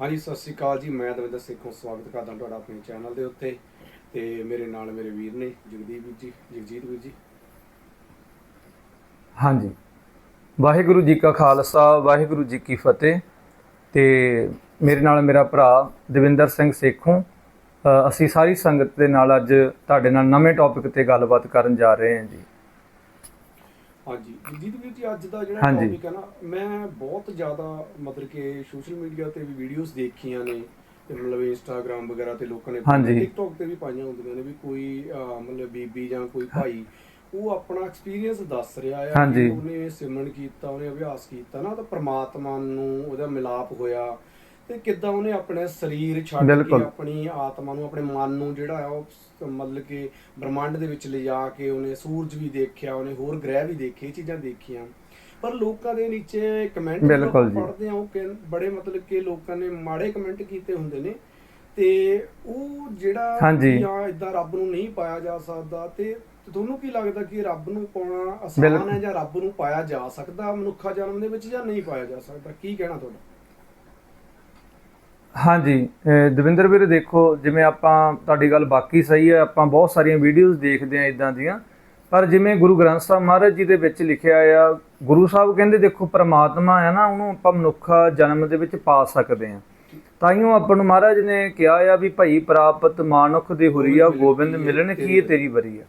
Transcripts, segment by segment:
ਹਾਂਜੀ, ਸਤਿ ਸ਼੍ਰੀ ਅਕਾਲ ਜੀ। ਮੈਂ ਦਵਿੰਦਰ ਸੇਖੋਂ ਸਵਾਗਤ ਕਰਦਾ ਤੁਹਾਡਾ ਆਪਣੇ ਚੈਨਲ ਦੇ ਉੱਤੇ ਤੇ ਮੇਰੇ ਨਾਲ ਮੇਰੇ ਵੀਰ ਨੇ ਜਗਦੀਪ ਵੀਰ ਜੀ, ਜਗਜੀਤ ਵੀਰ ਜੀ। ਹਾਂਜੀ। ਵਾਹਿਗੁਰੂ ਜੀ ਕਾ ਖਾਲਸਾ, ਵਾਹਿਗੁਰੂ ਜੀ ਕੀ ਫਤਿਹ। ਤੇ ਮੇਰੇ ਨਾਲ ਮੇਰਾ ਭਰਾ ਦਵਿੰਦਰ ਸਿੰਘ ਸੇਖੋਂ ਅਸੀਂ ਸਾਰੀ ਸੰਗਤ ਦੇ ਨਾਲ ਅੱਜ ਤੁਹਾਡੇ ਨਾਲ ਨਵੇਂ ਟੌਪਿਕ ਤੇ ਗੱਲਬਾਤ ਕਰਨ ਜਾ ਰਹੇ ਹਾਂ ਜੀ। ਹਾਂਜੀ ਜਗਜੀਤ ਵੀਰ ਜੀ ਅੱਜ ਦਾ ਜਿਹੜਾ ਹਾਂਜੀ। ਟੌਪਿਕ ਹੈ ਨਾ ਮੈਂ ਬਹੁਤ ਜ਼ਿਆਦਾ ਮਤਲਬ ਕਿ ਸੋਸ਼ਲ ਮੀਡੀਆ ਤੇ ਵੀ ਵੀਡੀਓਜ਼ ਦੇਖੀਆਂ ਨੇ ਤੇ ਮਤਲਬ ਇੰਸਟਾਗ੍ਰam ਵਗੈਰਾ ਤੇ ਲੋਕਾਂ ਨੇ ਹਾਂਜੀ। ਟਿਕਟੌਕ ਤੇ ਵੀ ਪਾਈਆਂ ਹੁੰਦੀਆਂ ਨੇ ਵੀ ਕੋਈ ਅਹ, ਮਤਲਬ ਬੀਬੀ ਜਾਂ ਕੋਈ ਭਾਈ ਉਹ ਆਪਣਾ ਐਕਸਪੀਰੀਅੰਸ ਦੱਸ ਰਿਹਾ ਆ ਹਾਂਜੀ। ਉਹਨੇ ਸਿਮਰਨ ਕੀਤਾ ਉਹਨੇ ਅਭਿਆਸ ਕੀਤਾ ਨਾ ਤਾਂ ਪ੍ਰਮਾਤਮਾ ਨੂੰ ਉਹਦਾ ਮਿਲਾਪ ਹੋਇਆ ਤੇ ਕਿੱਦਾਂ ਉਹਨੇ ਆਪਣੇ ਸਰੀਰ ਛੱਡ ਕੇ ਬਿਲਕੁਲ। ਆਪਣੀ ਆਤਮਾ ਨੂੰ ਆਪਣੇ ਮਨ ਨੂੰ ਜਿਹੜਾ ਆ ਉਹ ਸ- ਮਤਲਬ ਕਿ ਬ੍ਰਹਮੰਡ ਦੇ ਵਿੱਚ ਲਿਜਾ ਕੇ ਉਹਨੇ ਸੂਰਜ ਵੀ ਦੇਖਿਆ ਉਹਨੇ ਹੋਰ ਗ੍ਰਹਿ ਵੀ ਦੇਖੇ ਇਹ ਚੀਜ਼ਾਂ ਦੇਖੀਆਂ ਪਰ ਲੋਕਾਂ ਦੇ ਨੀਚੇ ਕਮੈਂਟ ਬਿਲਕੁਲ ਜੀ। ਪੜ੍ਹਦੇ ਆ ਉਹ ਕਹਿੰ- ਬੜੇ ਮਤਲਬ ਕਿ ਲੋਕਾਂ ਨੇ ਮਾੜੇ ਕਮੈਂਟ ਕੀਤੇ ਹੁੰਦੇ ਨੇ ਤੇ ਉਹ ਜਿਹੜਾ ਹਾਂਜੀ। ਜਾਂ ਇਦਾਂ ਰੱਬ ਨੂੰ ਨਹੀਂ ਪਾਇਆ ਜਾ ਸਕਦਾ ਤੇ ਤੁਹਾਨੂੰ ਕੀ ਲੱਗਦਾ ਕਿ ਰੱਬ ਨੂੰ ਪਾਉਣਾ ਆਸਾਨ ਬਿਲਕੁਲ। ਹੈ ਜਾਂ ਰੱਬ ਨੂੰ ਪਾਇਆ ਜਾ ਸਕਦਾ ਮਨੁੱਖਾ ਜਨਮ ਦੇ ਵਿੱਚ ਜਾਂ ਨਹੀਂ ਪਾਇਆ ਜਾ ਸਕਦਾ ਕੀ ਕਹਿਣਾ ਤੁਹਾਡਾ ਹਾਂਜੀ ਦਵਿੰਦਰ ਵੀਰ ਦੇਖੋ, ਜਿਵੇਂ ਆਪਾਂ, ਤੁਹਾਡੀ ਗੱਲ ਬਾਕੀ ਸਹੀ ਹੈ, ਆਪਾਂ ਬਹੁਤ ਸਾਰੀਆਂ ਵੀਡੀਓਜ਼ ਦੇਖਦੇ ਆ ਇਦਾਂ ਦੀਆਂ। ਪਰ ਜਿਵੇਂ ਗੁਰੂ ਗ੍ਰੰਥ ਸਾਹਿਬ ਮਹਾਰਾਜ ਜੀ ਦੇ ਵਿੱਚ ਲਿਖਿਆ ਆ, ਗੁਰੂ ਸਾਹਿਬ ਕਹਿੰਦੇ, ਦੇਖੋ, ਪ੍ਰਮਾਤਮਾ ਹੈ ਨਾ, ਉਹਨੂੰ ਆਪਾਂ ਮਨੁੱਖਾ ਜਨਮ ਦੇ ਵਿੱਚ ਪਾ ਸਕਦੇ ਆ ਤਾਈਓ ਆਪਾਂ ਨੂੰ ਮਹਾਰਾਜ ਨੇ ਕਿਹਾ ਆ ਵੀ ਭਈ ਪ੍ਰਾਪਤ ਮਾਨੁਖ ਦੇ ਹੁਰੀਆ ਗੋਬਿੰਦ ਮਿਲਣ ਕੀ ਤੇਰੀ ਬਰੀ ਆ?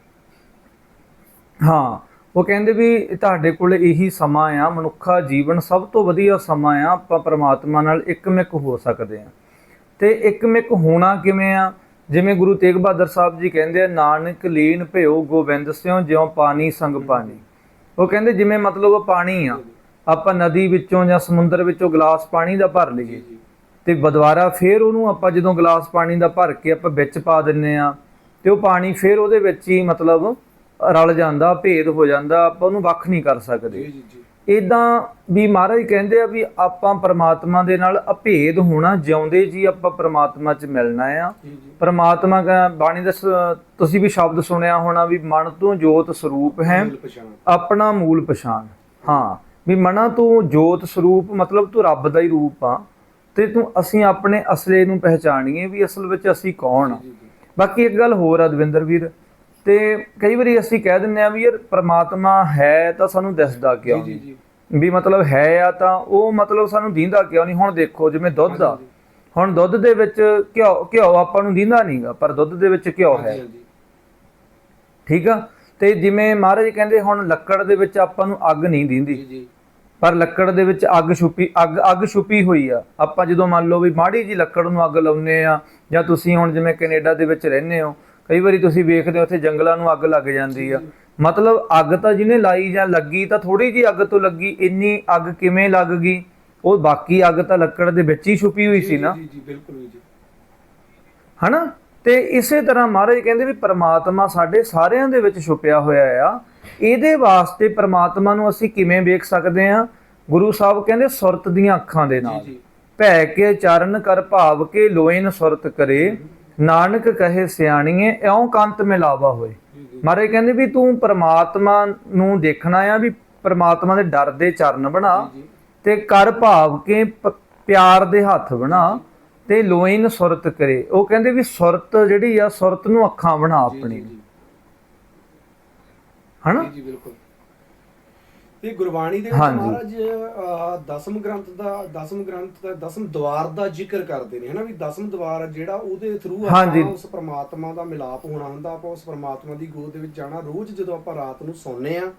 ਹਾਂ ਉਹ ਕਹਿੰਦੇ ਵੀ ਤੁਹਾਡੇ ਕੋਲ ਇਹੀ ਸਮਾਂ ਆ, ਮਨੁੱਖਾ ਜੀਵਨ ਸਭ ਤੋਂ ਵਧੀਆ ਸਮਾਂ ਆ, ਆਪਾਂ ਪਰਮਾਤਮਾ ਨਾਲ ਇੱਕਮਿਕ ਹੋ ਸਕਦੇ ਆ ਤੇ ਇੱਕਮਿਕ ਹੋਣਾ ਕਿਵੇਂ ਆ? ਜਿਵੇਂ ਗੁਰੂ ਤੇਗ ਬਹਾਦਰ ਸਾਹਿਬ ਜੀ ਕਹਿੰਦੇ ਆ, ਨਾਨਕ ਲੀਨ ਭਇਓ ਗੋਬਿੰਦ ਸਿਓ ਜਿਉ ਪਾਣੀ ਸੰਗ ਪਾਣੀ। ਉਹ ਕਹਿੰਦੇ ਜਿਵੇਂ ਮਤਲਬ ਪਾਣੀ ਆ, ਆਪਾਂ ਨਦੀ ਵਿੱਚੋਂ ਜਾਂ ਸਮੁੰਦਰ ਵਿੱਚੋਂ ਗਲਾਸ ਪਾਣੀ ਦਾ ਭਰ ਲਈਏ ਜੀ ਤੇ ਬਦਵਾਰਾ ਫੇਰ ਉਹਨੂੰ ਆਪਾਂ ਜਦੋਂ ਗਲਾਸ ਪਾਣੀ ਦਾ ਭਰ ਕੇ ਆਪਾਂ ਵਿੱਚ ਪਾ ਦਿੰਨੇ ਆ, ਤੇ ਉਹ ਪਾਣੀ ਫੇਰ ਉਹਦੇ ਵਿੱਚ ਹੀ ਮਤਲਬ ਰਲ ਜਾਂਦਾ ਭੇਦ ਹੋ ਜਾਂਦਾ ਆਪਾਂ ਉਹਨੂੰ ਵੱਖ ਨਹੀਂ ਕਰ ਸਕਦੇ। ਜੀ ਜੀ ਜੀ। ਇਦਾਂ ਵੀ ਮਹਾਰਾਜ ਕਹਿੰਦੇ ਆ ਵੀ ਆਪਾਂ ਪ੍ਰਮਾਤਮਾ ਦੇ ਨਾਲ ਅਭੇਦ ਹੋਣਾ ਜਿਉਂਦੇ ਜੀ ਆਪਾਂ ਪ੍ਰਮਾਤਮਾ 'ਚ ਮਿਲਣਾ ਆ। ਪ੍ਰਮਾਤਮਾ ਦਾ ਬਾਣੀ ਦਾ ਤੁਸੀਂ ਵੀ ਸ਼ਬਦ ਸੁਣਿਆ ਹੋਣਾ ਵੀ ਮਨ ਤੋਂ ਜੋਤ ਸਰੂਪ ਹੈ ਆਪਣਾ ਮੂਲ ਪਛਾਣ। ਹਾਂ ਵੀ ਮਨਾ ਤੂੰ ਜੋਤ ਸਰੂਪ ਮਤਲਬ ਤੂੰ ਰੱਬ ਦਾ ਹੀ ਰੂਪ ਆ ਤੇ ਤੂੰ ਅਸੀਂ ਆਪਣੇ ਅਸਲੇ ਨੂੰ ਪਹਿਚਾਣੀਏ ਵੀ ਅਸਲ ਵਿੱਚ ਅਸੀਂ ਕੌਣ ਆ। ਬਾਕੀ ਇੱਕ ਗੱਲ ਹੋਰ ਆ ਦਵਿੰਦਰ ਵੀਰ ਤੇ ਕਈ ਵਾਰੀ ਅਸੀਂ ਕਹਿ ਦਿੰਨੇ ਆ ਵੀ ਯਾਰ ਪ੍ਰਮਾਤਮਾ ਹੈ ਤਾਂ ਸਾਨੂੰ ਦਿਸਦਾ ਕਿਉਂ ਜੀ ਜੀ। ਵੀ ਮਤਲਬ ਹੈ ਆ ਤਾਂ ਉਹ ਮਤਲਬ ਸਾਨੂੰ ਦੀਂਦਾ ਕਿਉਂ ਨਹੀਂ? ਹੁਣ ਦੇਖੋ ਜਿਵੇਂ ਦੁੱਧ ਆ ਹੁਣ ਦੁੱਧ ਦੇ ਵਿੱਚ ਘਿਓ ਘਿਓ ਆਪਾਂ ਨੂੰ ਦੀਂਦਾ ਨਹੀਂਗਾ ਪਰ ਦੁੱਧ ਦੇ ਵਿੱਚ ਘਿਓ ਹੈ। ਠੀਕ ਆ? ਤੇ ਜਿਵੇਂ ਮਹਾਰਾਜ ਕਹਿੰਦੇ ਹੁਣ ਲੱਕੜ ਦੇ ਵਿੱਚ ਆਪਾਂ ਨੂੰ ਅੱਗ ਨਹੀਂ ਦੀਂਦੀ। ਜੀ ਜੀ। ਪਰ ਲੱਕੜ ਦੇ ਵਿੱਚ ਅੱਗ ਛੁਪੀ ਅੱਗ ਅੱਗ ਛੁਪੀ ਹੋਈ ਆ। ਆਪਾਂ ਜਦੋਂ ਮੰਨ ਲਓ ਵੀ ਮਾੜੀ ਜੀ ਲੱਕੜ ਨੂੰ ਅੱਗ ਲਾਉਨੇ ਆ ਜਾਂ ਤੁਸੀਂ ਹੁਣ ਜਿਵੇਂ ਕੈਨੇਡਾ ਦੇ ਵਿੱਚ ਰਹਿੰਦੇ ਹੋ ਕਈ ਵਾਰੀ ਤੁਸੀਂ ਵੇਖਦੇ ਹੋ ਉੱਥੇ ਜੰਗਲਾਂ ਨੂੰ ਅੱਗ ਲੱਗ ਜਾਂਦੀ ਆ। ਮਤਲਬ ਅੱਗ ਤਾਂ ਜਿਹਨੇ ਲਾਈ ਜਾਂ ਲੱਗੀ ਤਾਂ ਥੋੜੀ ਜੀ ਅੱਗ ਤੋਂ ਲੱਗੀ ਇੰਨੀ ਅੱਗ ਕਿਵੇਂ ਲੱਗ ਗਈ? ਉਹ ਬਾਕੀ ਅੱਗ ਤਾਂ ਲੱਕੜ ਦੇ ਵਿੱਚ ਹੀ ਛੁਪੀ ਹੋਈ ਸੀ ਨਾ। ਜੀ ਜੀ ਬਿਲਕੁਲ ਜੀ। ਹਨਾ? ਤੇ ਇਸੇ ਤਰ੍ਹਾਂ ਮਹਾਰਾਜ ਕਹਿੰਦੇ ਵੀ ਪ੍ਰਮਾਤਮਾ ਸਾਡੇ ਸਾਰਿਆਂ ਦੇ ਵਿੱਚ ਛੁਪਿਆ ਹੋਇਆ ਆ। ਇਹਦੇ ਵਾਸਤੇ ਪ੍ਰਮਾਤਮਾ ਨੂੰ ਅਸੀਂ ਕਿਵੇਂ ਵੇਖ ਸਕਦੇ ਆ? ਗੁਰੂ ਸਾਹਿਬ ਕਹਿੰਦੇ ਸੁਰਤ ਦੀਆਂ ਅੱਖਾਂ ਦੇ ਨਾਲ। ਭੈ ਕੇ ਚਰਨ ਕਰ ਭਾਵ ਕੇ ਲੋਇਨ ਸੁਰਤ ਕਰੇ। ਨਾਨਕ ਕਹੇ ਸਿਆਣੀਏ ਇਉਂ ਕੰਤ ਮਿਲਾਵਾ ਹੋਏ। ਮਹਾਰਾਜ ਕਹਿੰਦੇ ਵੀ ਤੂੰ ਪ੍ਰਮਾਤਮਾ ਨੂੰ ਦੇਖਣਾ ਆ ਵੀ ਪ੍ਰਮਾਤਮਾ ਦੇ ਡਰ ਦੇ ਚਰਨ ਬਣਾ ਤੇ ਕਰ ਭਾਵ ਕੇ ਪਿਆਰ ਦੇ ਹੱਥ ਬਣਾ ਤੇ ਲੋਇਨ ਸੁਰਤ ਕਰੇ। ਉਹ ਕਹਿੰਦੇ ਵੀ ਸੁਰਤ ਜਿਹੜੀ ਆ ਸੁਰਤ ਨੂੰ ਅੱਖਾਂ ਬਣਾ ਆਪਣੀ। ਹਨਾ? ਜੀ ਬਿਲਕੁਲ। ਤੇ ਗੁਰਬਾਣੀ ਦੇ ਵਿੱਚ ਹਾਂਜੀ। ਮਹਾਰਾਜ ਅਹ, ਦਸਮ ਗ੍ਰੰਥ ਦਾ ਦਸਮ ਗ੍ਰੰਥ ਦਾ ਦਸਮ ਦਵਾਰ ਦਾ ਜ਼ਿਕਰ ਕਰਦੇ ਨੇ ਹਨਾ ਵੀ ਦਸਮ ਦਵਾਰ ਜਿਹੜਾ ਉਹਦੇ ਥਰੂ ਹਾਂਜੀ। ਆਪਾਂ ਉਸ ਪ੍ਰਮਾਤਮਾ ਦਾ ਮਿਲਾਪ ਹੋਣਾ ਹੁੰਦਾ ਆਪਾਂ ਉਸ ਪ੍ਰਮਾਤਮਾ ਦੀ ਗੋਦ ਦੇ ਵਿੱਚ ਜਾਣਾ ਰੋਜ਼ ਜਦੋਂ ਆਪਾਂ ਰਾਤ ਨੂੰ ਸੌਂਦੇ ਆ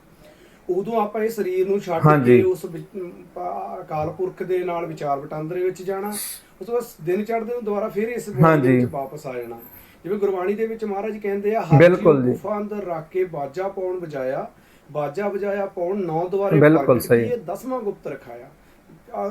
ਉਦੋਂ ਆਪਾਂ ਇਹ ਸਰੀਰ ਨੂੰ ਛੱਡ ਹਾਂਜੀ। ਕੇ ਉਸ ਵਿੱਚ, ਅਮ, ਪਾ- ਅਕਾਲ ਪੁਰਖ ਦੇ ਨਾਲ ਵਿਚਾਰ ਵਟਾਂਦਰੇ ਵਿੱਚ ਜਾਣਾ ਉਸ ਤੋਂ ਬਾਅਦ ਦਿਨ ਚੜ੍ਹਦੇ ਨੂੰ ਦੁਬਾਰਾ ਫਿਰ ਇਸ ਬੋਡੀ ਦੇ ਹਾਂਜੀ। ਵਿੱਚ ਵਾਪਸ ਆ ਜਾਣਾ ਜਿਵੇਂ ਗੁਰਬਾਣੀ ਦੇ ਵਿੱਚ ਮਹਾਰਾਜ ਕਹਿੰਦੇ ਆ ਹਰ ਬਿਲਕੁਲ ਜੀ। ਗੁਫਾ ਅੰਦਰ ਰੱਖ ਕੇ ਬਾਜਾ ਪਾਉਣ ਵਜਾਇਆ ਬਾਜਾ ਵਜਾਇਆ ਪਾਉਣ ਨੌ ਦੁਆਰੇ ਬਿਲਕੁਲ ਸਹੀ। ਕੀਏ, ਦਸਵਾਂ ਗੁਪਤ ਰਖਾਇਆ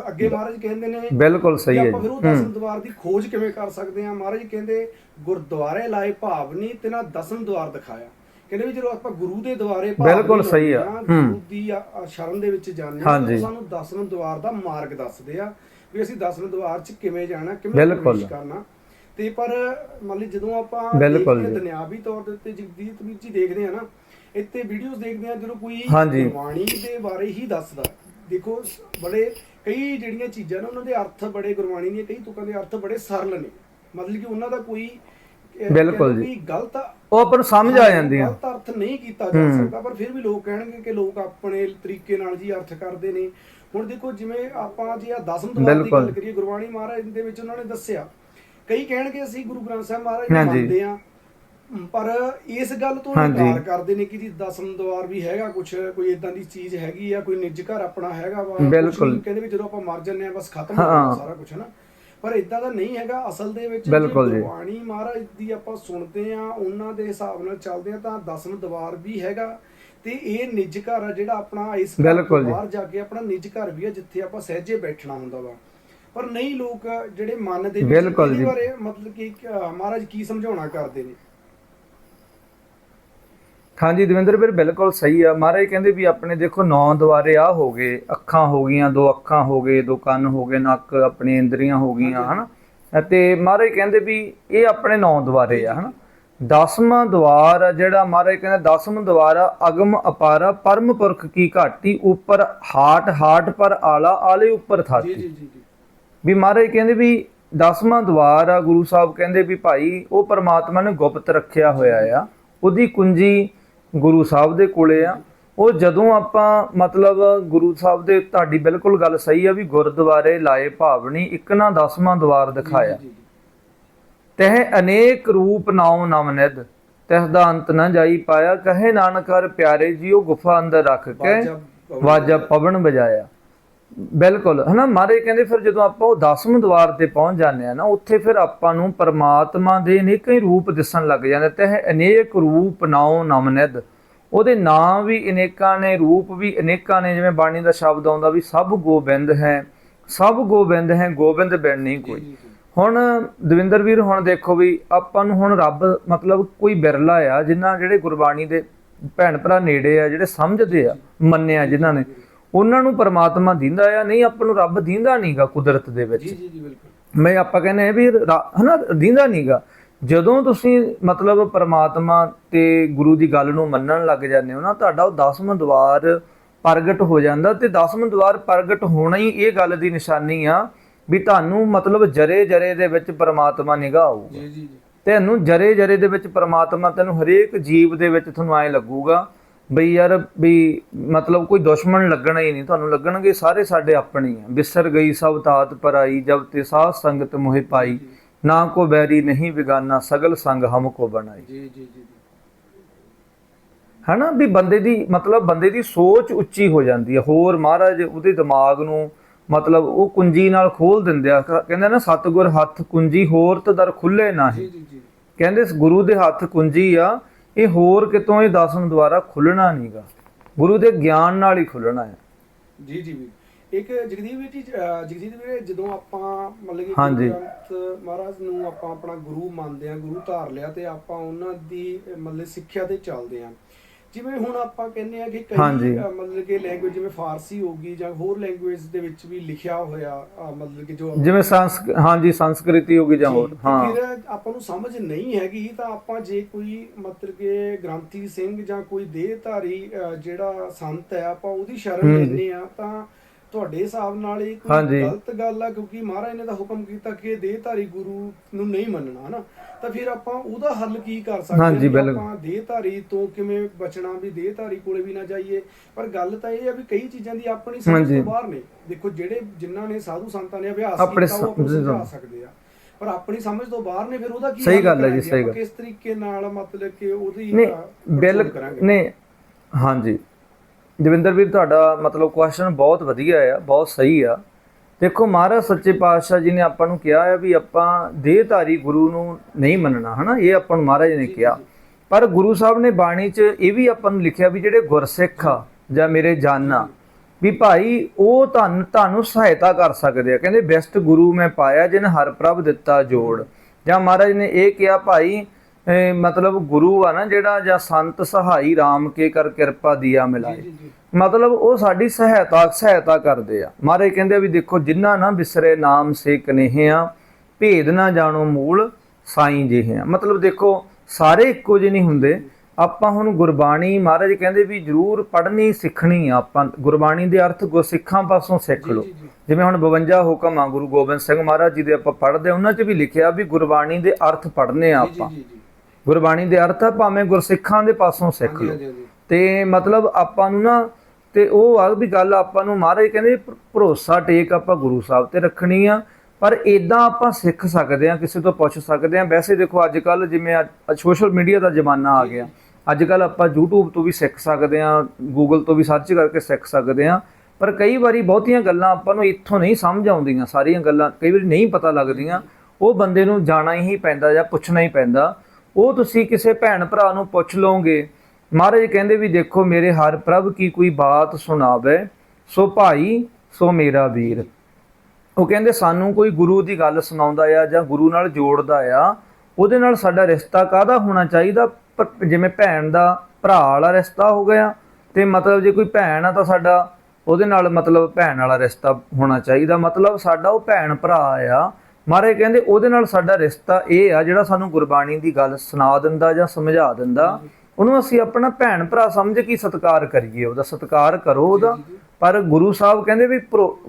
ਅੱਗੇ ਮਹਾਰਾਜ ਕਹਿੰਦੇ ਨੇ ਬਿਲਕੁਲ ਸਹੀ ਹੈ ਆਪਾਂ ਫਿਰ ਉਹ ਦਸਮ ਦਵਾਰ ਦੀ ਖੋਜ ਕਿਵੇਂ ਕਰ ਸਕਦੇ ਹਾਂ ਮਹਾਰਾਜ ਕਹਿੰਦੇ ਗੁਰਦੁਆਰੇ ਲਾਏ ਭਾਵਨੀ ਤੇ ਨਾ ਦਸਮ ਦਵਾਰ ਦਿਖਾਇਆ ਕਹਿੰਦੇ ਵੀ ਜਦੋਂ ਆਪਾਂ ਗੁਰੂ ਦੇ ਦੁਆਰੇ ਬਿਲਕੁਲ ਸਹੀ ਆ। ਗੁਰੂ ਦੀ ਆ- ਆ ਸ਼ਰਨ ਦੇ ਵਿੱਚ ਜਾਂਦੇ ਸਾਨੂੰ ਦਸਮ ਦਵਾਰ ਦਾ ਮਾਰਗ ਦੱਸਦੇ ਆ ਵੀ ਅਸੀਂ ਦਸਮ ਦਵਾਰ 'ਚ ਕਿਵੇਂ ਜਾਣਾ ਕਿਵੇਂ। ਪ੍ਰਵੇਸ਼ ਕਰਨਾ ਤੇ ਪਰ ਮੰਨ ਲਈ ਜਦੋਂ ਆਪਾਂ ਬਿਲਕੁਲ। ਦੁਨਿਆਵੀ ਤੌਰ ਦੇ ਉੱਤੇ ਜਗਦੀਪ ਵੀਰ ਜੀ ਦੇਖਦੇ ਆ ਨਾ ਇੱਥੇ ਵੀਡੀਓਜ਼ ਦੇਖਦੇ ਆ ਜਦੋਂ ਕੋਈ ਹਾਂਜੀ। ਗੁਰਬਾਣੀ ਦੇ ਬਾਰੇ ਹੀ ਦੱਸਦਾ ਦੇਖੋ ਸ- ਬੜੇ ਕਈ ਜਿਹੜੀਆਂ ਚੀਜ਼ਾਂ ਨੇ ਉਹਨਾਂ ਦੇ ਅਰਥ ਬੜੇ ਗੁਰਬਾਣੀ ਦੀਆਂ ਕਈ ਤੁਕਾਂ ਦੇ ਅਰਥ ਬੜੇ ਸਰਲ ਨੇ ਮਤਲਬ ਕਿ ਉਹਨਾਂ ਦਾ ਕੋਈ ਅਹ, ਬਿਲਕੁਲ ਜੀ। ਵੀ ਗਲਤ ਉਹ ਆਪਾਂ ਨੂੰ ਸਮਝ ਆ ਜਾਂਦੀਆਂ ਗਲਤ ਅਰਥ ਨਹੀਂ ਕੀਤਾ ਜਾ ਸਕਦਾ ਪਰ ਫਿਰ ਵੀ ਲੋਕ ਕਹਿਣਗੇ ਕਿ ਲੋਕ ਆਪਣੇ ਤਰੀਕੇ ਨਾਲ ਜੀ ਅਰਥ ਕਰਦੇ ਨੇ ਹੁਣ ਦੇਖੋ ਜਿਵੇਂ ਆਪਾਂ ਜੇ ਆ ਦਸਮ ਦਵਾਰ ਦੀ ਬਿਲਕੁਲ। ਗੱਲ ਕਰੀਏ ਗੁਰਬਾਣੀ ਮਹਾਰਾਜ ਦੇ ਵਿੱਚ ਉਹਨਾਂ ਨੇ ਦੱਸਿਆ ਕਈ ਕਹਿਣਗੇ ਅਸੀਂ ਗੁਰੂ ਗ੍ਰੰਥ ਸਾਹਿਬ ਮਹਾਰਾਜ ਨੂੰ ਹਾਂਜੀ। ਮੰਨਦੇ ਆ ਪਰ ਇਸ ਗੱਲ ਤੋਂ। ਇਨਕਾਰ ਕਰਦੇ ਨੇ ਕਿ ਜੀ ਦਸਮ ਦਵਾਰ ਵੀ ਹੈਗਾ ਕੁਝ ਕੋਈ ਇਦਾਂ ਦੀ ਚੀਜ਼ ਹੈਗੀ ਆ ਕੋਈ ਨਿੱਜ ਘਰ ਆਪਣਾ ਹੈਗਾ ਵਾ ਬਿਲਕੁਲ। ਕਹਿੰਦੇ ਵੀ ਜਦੋਂ ਆਪਾਂ ਮਰ ਜੰਨੇ ਆ ਬਸ ਖਤਮ ਹੋ। ਜਾਂਦਾ ਸਾਰਾ ਕੁਝ ਨਾ ਪਰ ਇਦਾਂ ਦਾ ਨਹੀਂ ਹੈਗਾ ਅਸਲ ਦੇ ਵਿੱਚ। ਗੁਰਬਾਣੀ ਮਹਾਰਾਜ ਦੀ ਆਪਾਂ ਸੁਣਦੇ ਆ ਉਹਨਾਂ ਦੇ ਹਿਸਾਬ ਨਾਲ ਚੱਲਦੇ ਆ ਤਾਂ ਦਸਮ ਦਵਾਰ ਵੀ ਹੈਗਾ ਤੇ ਇਹ ਨਿੱਜ ਘਰ ਆ ਜਿਹੜਾ ਆਪਣਾ ਇਸ। ਬਾਹਰ ਜਾ ਕੇ ਆਪਣਾ ਨਿੱਜ ਘਰ ਵੀ ਆ ਜਿੱਥੇ ਆਪਾਂ ਸਹਿਜੇ ਬੈਠਣਾ ਹੁੰਦਾ ਵਾ ਪਰ ਨਹੀਂ ਲੋਕ ਜਿਹੜੇ ਮਨ ਦੇ ਵਿੱਚ ਬਿਲਕੁਲ ਇਹਦੇ ਜੀ। ਬਾਰੇ ਮਤਲਬ ਕਿ ਮਹਾਰਾਜ ਕੀ ਸਮਝਾਉਣਾ ਕਰਦੇ ਨੇ ਹਾਂਜੀ ਦਵਿੰਦਰ ਵੀਰ ਬਿਲਕੁਲ ਸਹੀ ਆ। ਮਹਾਰਾਜ ਕਹਿੰਦੇ ਵੀ ਆਪਣੇ ਦੇਖੋ ਨੌ ਦੁਆਰੇ ਆ ਹੋ ਗਏ ਅੱਖਾਂ ਹੋ ਗਈਆਂ ਦੋ ਅੱਖਾਂ ਹੋ ਗਏ ਦੋ ਕੰਨ ਹੋ ਗਏ ਨੱਕ ਆਪਣੀ ਇੰਦਰੀਆਂ ਹੋ ਗਈਆਂ ਹਨਾ? ਅਤੇ ਮਹਾਰਾਜ ਕਹਿੰਦੇ ਵੀ ਇਹ ਆਪਣੇ ਨੌ ਦੁਆਰੇ ਆ ਹਨਾ? ਦਸਵਾਂ ਦਵਾਰ ਆ ਜਿਹੜਾ ਮਹਾਰਾਜ ਕਹਿੰਦਾ ਦਸਵਾਂ ਦਵਾਰ ਆ ਅਗਮ ਅਪਾਰਾ ਪਰਮ ਪੁਰਖ ਕੀ ਘਾਟੀ ਉੱਪਰ ਹਾਟ ਹਾਟ ਪਰ ਆਲਾ ਆਲੇ ਉੱਪਰ ਥਾਤੀ। ਜੀ ਜੀ ਜੀ ਵੀ ਮਹਾਰਾਜ ਕਹਿੰਦੇ ਵੀ ਦਸਵਾਂ ਦਵਾਰ ਆ ਗੁਰੂ ਸਾਹਿਬ ਕਹਿੰਦੇ ਵੀ ਭਾਈ ਉਹ ਪਰਮਾਤਮਾ ਨੇ ਗੁਪਤ ਰੱਖਿਆ ਹੋਇਆ ਆ ਉਹਦੀ ਕੁੰਜੀ ਗੁਰੂ ਸਾਹਿਬ ਦੇ ਕੋਲੇ ਆ। ਉਹ ਜਦੋਂ ਆਪਾਂ ਮਤਲਬ ਗੁਰੂ ਸਾਹਿਬ ਦੇ ਤੁਹਾਡੀ ਬਿਲਕੁਲ ਗੱਲ ਸਹੀ ਆ ਵੀ ਗੁਰਦੁਆਰੇ ਲਾਏ ਭਾਵਨੀ ਇੱਕ ਨਾ ਦਸਵਾਂ ਦਵਾਰ ਦਿਖਾਇਆ। ਜੀ, ਜੀ, ਜੀ। ਤਹ ਅਨੇਕ ਰੂਪ ਨਾਉ ਨਵ ਨਿਧ। ਤਿਸ ਦਾ ਅੰਤ ਨਾ ਜਾਈ ਪਾਇਆ। ਕਹੇ ਨਾਨਕ ਹਰ ਪਿਆਰੇ ਜੀਓ ਗੁਫਾ ਅੰਦਰ ਰੱਖ ਕੇ ਵਾਜਾ ਪਵਨ ਵਾਜਾ ਪਵਨ ਵਜਾਇਆ ਬਿਲਕੁਲ। ਹਨਾ ਮਾਰੇ ਕਹਿੰਦੇ ਫਿਰ ਜਦੋਂ ਆਪਾਂ ਉਹ 10ਵੇਂ ਦਵਾਰ ਤੇ ਪਹੁੰਚ ਜਾਂਦੇ ਆ ਨਾ ਉੱਥੇ ਫਿਰ ਆਪਾਂ ਨੂੰ ਪਰਮਾਤਮਾ ਦੇ ਅਨੇਕਾਂ ਹੀ ਰੂਪ ਦਿਸਣ ਲੱਗ ਜਾਂਦੇ। ਤੇ ਅਨੇਕ ਰੂਪ ਨਾਉ ਨਮਨਿਦ। ਉਹਦੇ ਨਾਂ ਵੀ ਅਨੇਕਾਂ ਨੇ ਰੂਪ ਵੀ ਅਨੇਕਾਂ ਨੇ ਜਿਵੇਂ ਬਾਣੀ ਦਾ ਸ਼ਬਦ ਆਉਂਦਾ ਵੀ ਸਭ ਗੋਬਿੰਦ ਹੈ ਸਭ ਗੋਬਿੰਦ ਹੈ ਗੋਬਿੰਦ ਬਿਨ ਨਹੀਂ ਕੋਈ। ਹੁਣ ਦਵਿੰਦਰ ਵੀਰ ਹੁਣ ਦੇਖੋ ਵੀ ਆਪਾਂ ਨੂੰ ਹੁਣ ਰੱਬ ਮਤਲਬ ਕੋਈ ਬਿਰਲਾ ਆ ਜਿਨ੍ਹਾਂ ਜਿਹੜੇ ਗੁਰਬਾਣੀ ਦੇ ਭੈਣ ਭਰਾ ਨੇੜੇ ਆ ਜਿਹੜੇ ਸਮਝਦੇ ਆ ਮੰਨਿਆ ਜਿਨ੍ਹਾਂ ਨੇ। ਉਹਨਾਂ ਨੂੰ ਪਰਮਾਤਮਾ ਦਿੰਦਾ ਆ ਨਹੀਂ ਆਪਾਂ ਨੂੰ ਰੱਬ ਦਿੰਦਾ ਨਹੀਂਗਾ ਕੁਦਰਤ ਦੇ ਵਿੱਚ। ਜੀ ਜੀ ਜੀ ਬਿਲਕੁਲ। ਮੈਂ ਆਪਾਂ ਕਹਿੰਦੇ ਆ ਵੀ ਹਨਾ ਦਿੰਦਾ ਨਹੀਂਗਾ ਜਦੋਂ ਤੁਸੀਂ ਮਤਲਬ ਪਰਮਾਤਮਾ ਤੇ ਗੁਰੂ ਦੀ ਗੱਲ ਨੂੰ ਮੰਨਣ ਲੱਗ ਜਾਂਦੇ ਹੋ ਨਾ ਤੁਹਾਡਾ ਉਹ 10ਵਾਂ ਦਵਾਰ ਪ੍ਰਗਟ ਹੋ ਜਾਂਦਾ ਤੇ 10ਵਾਂ ਦਵਾਰ ਪ੍ਰਗਟ ਹੋਣਾ ਹੀ ਇਹ ਗੱਲ ਦੀ ਨਿਸ਼ਾਨੀ ਆ ਵੀ ਤੁਹਾਨੂੰ ਮਤਲਬ ਜਰੇ ਜਰੇ ਦੇ ਵਿੱਚ ਪਰਮਾਤਮਾ ਨਿਗਾਹ ਆਊਗਾ। ਜੀ ਜੀ ਜੀ। ਤੈਨੂੰ ਜਰੇ ਜਰੇ ਦੇ ਵਿੱਚ ਪ੍ਰਮਾਤਮਾ ਤੈਨੂੰ ਹਰੇਕ ਜੀਵ ਦੇ ਵਿੱਚ ਤੁਹਾਨੂੰ ਐ ਲੱਗੂਗਾ ਬਈ ਯਾਰ ਵੀ ਮਤਲਬ ਕੋਈ ਦੁਸ਼ਮਣ ਲੱਗਣਾ ਹੀ ਨਹੀਂ ਤੁਹਾਨੂੰ ਲੱਗਣਗੇ ਸਾਰੇ ਸਾਡੇ ਆਪਣੇ ਹੀ ਆ। ਬਿਸਰ ਗਈ ਸਭ ਤਾਤ ਪਰਾਈ ਜਬ ਤੇ ਸਾਧ ਸੰਗਤ ਮੋਹਿ ਪਾਈ। ਨਾ ਕੋ ਬੈਰੀ ਨਹੀਂ ਵਿਗਾਨਾ ਸਗਲ ਸੰਗ ਹਮ ਕੋ ਬਣਾਈ। ਜੀ ਜੀ ਜੀ ਹਨਾ? ਵੀ ਬੰਦੇ ਦੀ ਮਤਲਬ ਬੰਦੇ ਦੀ ਸੋਚ ਉੱਚੀ ਹੋ ਜਾਂਦੀ ਹੈ ਹੋਰ ਮਹਾਰਾਜ ਉਹਦੇ ਦਿਮਾਗ ਨੂੰ ਮਤਲਬ ਉਹ ਕੁੰਜੀ ਨਾਲ ਖੋਲ ਦਿੰਦੇ ਆ। ਕਹਿੰਦੇ ਨਾ ਸਤਗੁਰ ਹੱਥ ਕੁੰਜੀ ਹੋਰ ਤੇ ਦਰ ਖੁੱਲੇ ਜੀ ਜੀ ਜੀ। ਕਹਿੰਦੇ ਗੁਰੂ ਦੇ ਹੱਥ ਕੁੰਜੀ ਆ ਇਹ ਹੋਰ ਕਿਤੋਂ ਇਹ ਦਸਮ ਦੁਆਰਾ ਖੁੱਲਣਾ ਨਹੀਂਗਾ ਗੁਰੂ ਦੇ ਗਿਆਨ ਨਾਲ ਹੀ ਖੁੱਲਣਾ ਹੈ। ਜੀ ਜੀ ਵੀ। ਇੱਕ ਜਗਦੀਪ ਵੀਰ ਜੀ ਜਗਦੀਪ ਵੀਰੇ ਜਦੋਂ ਆਪਾਂ ਮਤਲਬ ਕਿ ਹਾਂਜੀ। ਮਹਾਰਾਜ ਨੂੰ ਆਪਾਂ ਆਪਣਾ ਗੁਰੂ ਮੰਨਦੇ ਆ ਗੁਰੂ ਧਾਰ ਲਿਆ ਤੇ ਆਪਾਂ ਉਹਨਾਂ ਦੀ ਮਤਲਬ ਸਿੱਖਿਆ ਤੇ ਚੱਲਦੇ ਆ ਜਿਵੇਂ ਹੁਣ ਆਪਾਂ ਕਹਿੰਦੇ ਆ ਕਿ ਕਈ ਹਾਂਜੀ। ਮਤਲਬ ਕਿ ਲੈਂਗੁਏਜ ਜਿਵੇਂ ਫਾਰਸੀ ਹੋਗੀ ਜਾਂ ਹੋਰ ਲੈਂਗੁਏਜ ਦੇ ਵਿੱਚ ਵੀ ਲਿਖਿਆ ਹੋਇਆ ਮਤਲਬ ਕਿ ਜੋ ਜਿਵੇਂ ਸੰਸਕ ਹਾਂਜੀ ਸੰਸਕ੍ਰਿਤੀ ਹੋ ਗਈ ਜਾਂ ਹੋਰ ਹਾਂ ਫਿਰ ਆਪਾਂ ਨੂੰ ਸਮਝ ਨਹੀਂ ਹੈਗੀ ਤਾਂ ਆਪਾਂ ਜੇ ਕੋਈ ਮਤਲਬ ਕਿ ਗ੍ਰੰਥੀ ਸਿੰਘ ਜਾਂ ਕੋਈ ਦੇਹਧਾਰੀ ਜਿਹੜਾ ਸੰਤ ਹੈ ਆਪਾਂ ਉਹਦੀ ਸ਼ਰਨ ਹੂੰ। ਲੈਂਦੇ ਆ ਤਾਂ ਤੁਹਾਡੇ ਹਿਸਾਬ ਨਾਲ ਇਹ। ਕੋਈ ਗਲਤ ਗੱਲ ਆ ਕਿਉਂਕਿ ਮਹਾਰਾਜ ਨੇ ਤਾਂ ਹੁਕਮ ਕੀਤਾ ਕਿ ਦੇਹਧਾਰੀ ਗੁਰੂ ਨੂੰ ਨਹੀਂ ਮੰਨਣਾ ਹਨਾ ਤਾਂ ਫਿਰ ਆਪਾਂ ਉਹਦਾ ਹੱਲ ਕੀ ਕਰ ਸਕਦੇ ਬਿਲਕੁਲ। ਆਪਾਂ ਦੇਹਧਾਰੀ ਤੋਂ ਕਿਵੇਂ ਬਚਣਾ ਵੀ ਦੇਹਧਾਰੀ ਕੋਲੇ ਵੀ ਨਾ ਜਾਈਏ ਪਰ ਗੱਲ ਤਾਂ ਇਹ ਆ ਵੀ ਕਈ ਚੀਜ਼ਾਂ ਦੀ ਆਪਣੀ ਸਮਝ। ਤੋਂ ਬਾਹਰ ਨੇ ਦੇਖੋ ਜਿਹੜੇ ਜਿਨ੍ਹਾਂ ਨੇ ਸਾਧੂ ਸੰਤਾਂ ਨੇ ਅਭਿਆਸ ਆਪਣੇ ਕੀਤਾ ਉਹ ਆਪਾਂ ਨੂੰ ਸਮਝ ਸਕਦੇ ਆ ਪਰ ਆਪਣੀ ਸਮਝ ਤੋਂ ਬਾਹਰ ਨੇ ਫਿਰ ਉਹਦਾ ਕੀ ਸਹੀ ਗੱਲ ਹੈ ਜੀ? ਸਹੀ ਗੱਲ। ਕਿਸ ਤਰੀਕੇ ਨਾਲ ਮਤਲਬ ਕਿ ਉਹਦੀ ਨਹੀਂ ਬਿਲ? ਨਹੀਂ ਹਾਂਜੀ ਦਵਿੰਦਰ ਵੀਰ ਤੁਹਾਡਾ ਮਤਲਬ ਕੁਐਸਚਨ ਬਹੁਤ ਵਧੀਆ ਆ, ਬਹੁਤ ਸਹੀ ਆ। ਦੇਖੋ, ਮਹਾਰਾਜ ਸੱਚੇ ਪਾਤਸ਼ਾਹ ਜੀ ਨੇ ਆਪਾਂ ਨੂੰ ਕਿਹਾ ਹੈ ਵੀ ਆਪਾਂ ਦੇਹਧਾਰੀ ਗੁਰੂ ਨੂੰ ਨਹੀਂ ਮੰਨਣਾ, ਹਨਾ? ਇਹ ਆਪਾਂ ਨੂੰ ਮਹਾਰਾਜ ਨੇ ਕਿਹਾ। ਪਰ ਗੁਰੂ ਸਾਹਿਬ ਨੇ ਬਾਣੀ 'ਚ ਇਹ ਵੀ ਆਪਾਂ ਨੂੰ ਲਿਖਿਆ ਵੀ ਜਿਹੜੇ ਗੁਰਸਿੱਖ ਆ ਜਾਂ ਮੇਰੇ ਜਾਨਾ, ਵੀ ਭਾਈ ਉਹ ਤੁਹਾਨੂੰ ਤੁਹਾਨੂੰ ਸਹਾਇਤਾ ਕਰ ਸਕਦੇ ਆ। ਕਹਿੰਦੇ, ਬੈਸਟ ਗੁਰੂ ਮੈਂ ਪਾਇਆ ਜਿਨ ਹਰ ਪ੍ਰਭ ਦਿੱਤਾ ਜੋੜ। ਜਾਂ ਮਹਾਰਾਜ ਨੇ ਇਹ ਕਿਹਾ, ਭਾਈ ਮਤਲਬ ਗੁਰੂ ਆ ਨਾ ਜਿਹੜਾ ਜਾਂ ਸੰਤ ਸਹਾਈ RAM ਕੇ ਕਰ ਕਿਰਪਾ ਦੀਆ ਮਿਲਾਏ। ਮਤਲਬ ਉਹ ਸਾਡੀ ਸਹਾਇਤਾ ਸਹਾਇਤਾ ਕਰਦੇ ਆ। ਮਹਾਰਾਜ ਕਹਿੰਦੇ ਵੀ ਦੇਖੋ ਜਿਨ੍ਹਾਂ ਨਾ ਬਿਸਰੇ ਨਾਮ ਸੇ ਕਨੇਹਿਆ ਭੇਦ ਨਾ ਜਾਣੋ ਮੂਲ ਸਾਈਂ ਜਿਹੇ ਆ। ਮਤਲਬ ਦੇਖੋ ਸਾਰੇ ਇੱਕੋ ਜਿਹੇ ਨਹੀਂ ਹੁੰਦੇ। ਆਪਾਂ ਹੁਣ ਗੁਰਬਾਣੀ ਮਹਾਰਾਜ ਕਹਿੰਦੇ ਵੀ ਜਰੂਰ ਪੜ੍ਹਨੀ ਸਿੱਖਣੀ ਆ ਆਪਾਂ। ਗੁਰਬਾਣੀ ਦੇ ਅਰਥ ਗੁਰਸਿੱਖਾਂ ਪਾਸੋਂ ਸਿੱਖ ਲਓ। ਜਿਵੇਂ ਹੁਣ 52 ਹੁਕਮ ਆ ਗੁਰੂ ਗੋਬਿੰਦ ਸਿੰਘ ਮਹਾਰਾਜ ਜੀ ਦੇ ਆਪਾਂ ਪੜ੍ਹਦੇ ਉਹਨਾਂ 'ਚ ਵੀ ਲਿਖਿਆ ਵੀ ਗੁਰਬਾਣੀ ਦੇ ਅਰਥ ਪੜ੍ਹਨੇ ਆ ਆਪਾਂ। ਗੁਰਬਾਣੀ ਦੇ ਅਰਥ ਆ ਭਾਵੇਂ ਗੁਰਸਿੱਖਾਂ ਦੇ ਪਾਸੋਂ ਸਿੱਖ ਲਓ। ਤੇ ਮਤਲਬ ਆਪਾਂ ਨੂੰ ਨਾ ਤੇ ਉਹ ਆ ਵੀ ਗੱਲ ਆਪਾਂ ਨੂੰ ਮਹਾਰਾਜ ਕਹਿੰਦੇ ਭਰੋਸਾ ਟੇਕ ਆਪਾਂ ਗੁਰੂ ਸਾਹਿਬ ਤੇ ਰੱਖਣੀ ਆ ਪਰ ਇਦਾਂ ਆਪਾਂ ਸਿੱਖ ਸਕਦੇ ਆ ਕਿਸੇ ਤੋਂ ਪੁੱਛ ਸਕਦੇ ਆ। ਵੈਸੇ ਦੇਖੋ ਅੱਜ ਕੱਲ ਜਿਵੇਂ ਸੋਸ਼ਲ ਮੀਡੀਆ ਦਾ ਜ਼ਮਾਨਾ ਆ ਗਿਆ। ਅੱਜ ਕੱਲ ਆਪਾਂ YouTube ਤੋਂ ਵੀ ਸਿੱਖ ਸਕਦੇ ਆ Google ਤੋਂ ਵੀ ਸਰਚ ਕਰਕੇ ਸਿੱਖ ਸਕਦੇ ਆ। ਪਰ ਕਈ ਵਾਰੀ ਬਹੁਤੀਆਂ ਗੱਲਾਂ ਆਪਾਂ ਨੂੰ ਇੱਥੋਂ ਨਹੀਂ ਸਮਝ ਆਉਂਦੀਆਂ ਸਾਰੀਆਂ ਗੱਲਾਂ ਕਈ ਵਾਰੀ ਨਹੀਂ ਪਤਾ ਲੱਗਦੀਆਂ। ਉਹ ਬੰਦੇ ਨੂੰ ਜਾਣਾ ਹੀ ਪੈਂਦਾ ਜਾਂ ਪੁੱਛਣਾ ਹੀ ਪੈਂਦਾ। ਉਹ ਤੁਸੀਂ ਕਿਸੇ ਭੈਣ ਭਰਾ ਨੂੰ ਪੁੱਛ ਲਓਗੇ, ਮਹਾਰਾਜ ਕਹਿੰਦੇ ਵੀ ਦੇਖੋ ਮੇਰੇ ਹਰ ਪ੍ਰਭ ਕੀ ਕੋਈ ਬਾਤ ਸੁਣਾਵੇ, ਸੋ ਭਾਈ, ਸੋ ਮੇਰਾ ਵੀਰ। ਉਹ ਕਹਿੰਦੇ ਸਾਨੂੰ ਕੋਈ ਗੁਰੂ ਦੀ ਗੱਲ ਸੁਣਾਉਂਦਾ ਆ ਜਾਂ ਗੁਰੂ ਨਾਲ ਜੋੜਦਾ ਆ, ਉਹਦੇ ਨਾਲ ਸਾਡਾ ਰਿਸ਼ਤਾ ਕਾਹਦਾ ਹੋਣਾ ਚਾਹੀਦਾ? ਜਿਵੇਂ ਭੈਣ ਦਾ ਭਰਾ ਵਾਲਾ ਰਿਸ਼ਤਾ ਹੋ ਗਿਆ, ਤੇ ਮਤਲਬ ਜੇ ਕੋਈ ਭੈਣ ਆ ਤਾਂ ਸਾਡਾ ਉਹਦੇ ਨਾਲ ਮਤਲਬ ਭੈਣ ਵਾਲਾ ਰਿਸ਼ਤਾ ਹੋਣਾ ਚਾਹੀਦਾ। ਮਤਲਬ ਸਾਡਾ ਉਹ ਭੈਣ ਭਰਾ ਆ ਮਾਰੇ ਕਹਿੰਦੇ ਉਹਦੇ ਨਾਲ ਸਾਡਾ ਰਿਸ਼ਤਾ ਇਹ ਆ ਜਿਹੜਾ ਸਾਨੂੰ ਗੁਰਬਾਣੀ ਦੀ ਗੱਲ ਸੁਣਾ ਦਿੰਦਾ ਜਾਂ ਸਮਝਾ ਦਿੰਦਾ ਉਹਨੂੰ ਅਸੀਂ ਆਪਣਾ ਭੈਣ ਭਰਾ ਸਮਝ ਕੇ ਸਤਿਕਾਰ ਕਰੀਏ ਉਹਦਾ ਸਤਿਕਾਰ ਕਰੋ ਉਹਦਾ। ਪਰ ਗੁਰੂ ਸਾਹਿਬ ਕਹਿੰਦੇ ਵੀ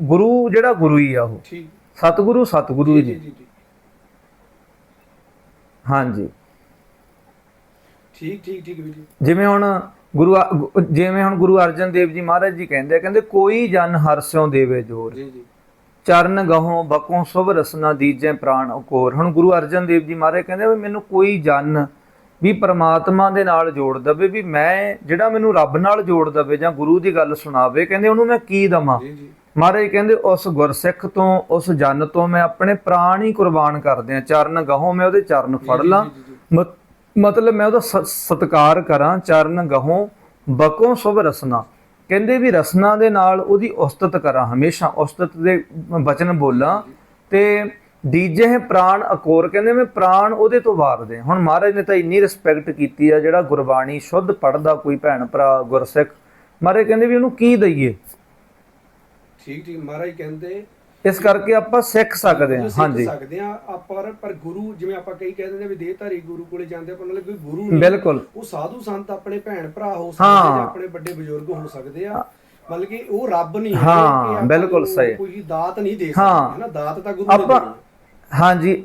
ਗੁਰੂ ਜਿਹੜਾ ਗੁਰੂ ਹੀ ਆ ਉਹ। ਸਤਿਗੁਰੂ ਸਤਿਗੁਰੂ ਜੀ ਹਾਂਜੀ। ਠੀਕ ਠੀਕ ਠੀਕ ਵੀਰ ਜੀ। ਜਿਵੇਂ ਹੁਣ ਗੁਰੂ ਜਿਵੇਂ ਹੁਣ ਗੁਰੂ ਅਰਜਨ ਦੇਵ ਜੀ ਮਹਾਰਾਜ ਜੀ ਕਹਿੰਦੇ ਕਹਿੰਦੇ ਕੋਈ ਜਨ ਹਰਸਿਓ ਦੇਵੇ ਜੋਰ। ਜੀ ਜੀ। ਚਰਨ ਗਹੋਂ ਬਕੋਂ ਸੁਭ ਰਸਨਾ ਦੀਜੈ ਪ੍ਰਾਣ ਅਕੋਰ ਹੁਣ ਗੁਰੂ ਅਰਜਨ ਦੇਵ ਜੀ ਮਹਾਰਾਜ ਕਹਿੰਦੇ ਵੀ ਮੈਨੂੰ ਕੋਈ ਜਨ ਵੀ ਪ੍ਰਮਾਤਮਾ ਦੇ ਨਾਲ ਜੋੜ ਦਵੇ ਵੀ ਮੈਂ ਜਿਹੜਾ ਮੈਨੂੰ ਰੱਬ ਨਾਲ ਜੋੜ ਦਵੇ ਜਾਂ ਗੁਰੂ ਦੀ ਗੱਲ ਸੁਣਾਵੇ ਕਹਿੰਦੇ ਉਹਨੂੰ ਮੈਂ ਕੀ ਦਵਾਂ? ਮਹਾਰਾਜ ਕਹਿੰਦੇ ਉਸ ਗੁਰਸਿੱਖ ਤੋਂ ਉਸ ਜਨ ਤੋਂ ਮੈਂ ਆਪਣੇ ਪ੍ਰਾਣ ਹੀ ਕੁਰਬਾਨ ਕਰ ਦਿਆਂ ਚਰਨ ਗਹੋਂ ਮੈਂ ਉਹਦੇ ਚਰਨ ਫੜ ਲਾਂ। ਮਤਲਬ ਮੈਂ ਉਹਦਾ ਸਤਿਕਾਰ ਕਰਾਂ ਚਰਨ ਗਹੋਂ ਬਕੋਂ ਸੁਭ ਰਸਨਾ। ਕਹਿੰਦੇ ਵੀ ਰਸਨਾ ਦੇ ਨਾਲ ਉਹਦੀ ਉਸਤਤ ਕਰਾਂ, ਹਮੇਸ਼ਾ ਉਸਤਤ ਦੇ ਬਚਨ ਬੋਲਾਂ ਤੇ ਦੀਜੇ ਪ੍ਰਾਣ ਅਕੋਰ, ਕਹਿੰਦੇ ਮੈਂ ਪ੍ਰਾਣ ਉਹਦੇ ਤੋਂ ਵਾਰਦੇ ਹੁਣ ਮਹਾਰਾਜ ਨੇ ਤਾਂ ਇੰਨੀ ਰਿਸਪੈਕਟ ਕੀਤੀ ਆ, ਜਿਹੜਾ ਗੁਰਬਾਣੀ ਸ਼ੁੱਧ ਪੜਦਾ ਕੋਈ ਭੈਣ ਭਰਾ ਗੁਰਸਿੱਖ, ਮਹਾਰਾਜ ਕਹਿੰਦੇ ਵੀ ਉਹਨੂੰ ਕੀ ਦਈਏ? ਠੀਕ ਠੀਕ, ਮਹਾਰਾਜ ਕਹਿੰਦੇ ਇਸ ਕਰਕੇ ਆਪਾਂ ਸਿੱਖ ਸਕਦੇ ਹਾਂ ਹਾਂਜੀ ਸਕਦੇ ਆ ਆਪਾਂ ਪਰ ਗੁਰੂ ਜਿਵੇਂ ਆਪਾਂ ਕਈ ਕਹਿ ਦਿੰਦੇ ਆ ਵੀ ਦੇਹਧਾਰੀ ਗੁਰੂ ਕੋਲੇ ਜਾਂਦੇ ਆ, ਪਰ ਮਤਲਬ ਕੋਈ ਗੁਰੂ ਨਹੀਂ ਬਿਲਕੁਲ ਉਹ ਸਾਧੂ ਸੰਤ ਆਪਣੇ ਭੈਣ ਭਰਾ ਹੋ ਸਕਦੇ। ਜਾਂ ਆਪਣੇ ਵੱਡੇ ਬਜ਼ੁਰਗ ਹੋ ਸਕਦੇ ਆ ਮਤਲਬ ਕਿ ਉਹ ਰੱਬ ਨਹੀਂ ਹੈ ਹਾਂ, ਆਪਾਂ ਬਿਲਕੁਲ ਨੂੰ ਸਹੀ। ਕੋਈ ਦਾਤ ਨਹੀਂ ਦੇ। ਸਕਦੇ ਹੈ ਨਾ ਦਾਤ ਤਾਂ ਗੁਰੂ ਨੇ ਆਪਾਂ ਦੇਣੀ। ਹਾਂਜੀ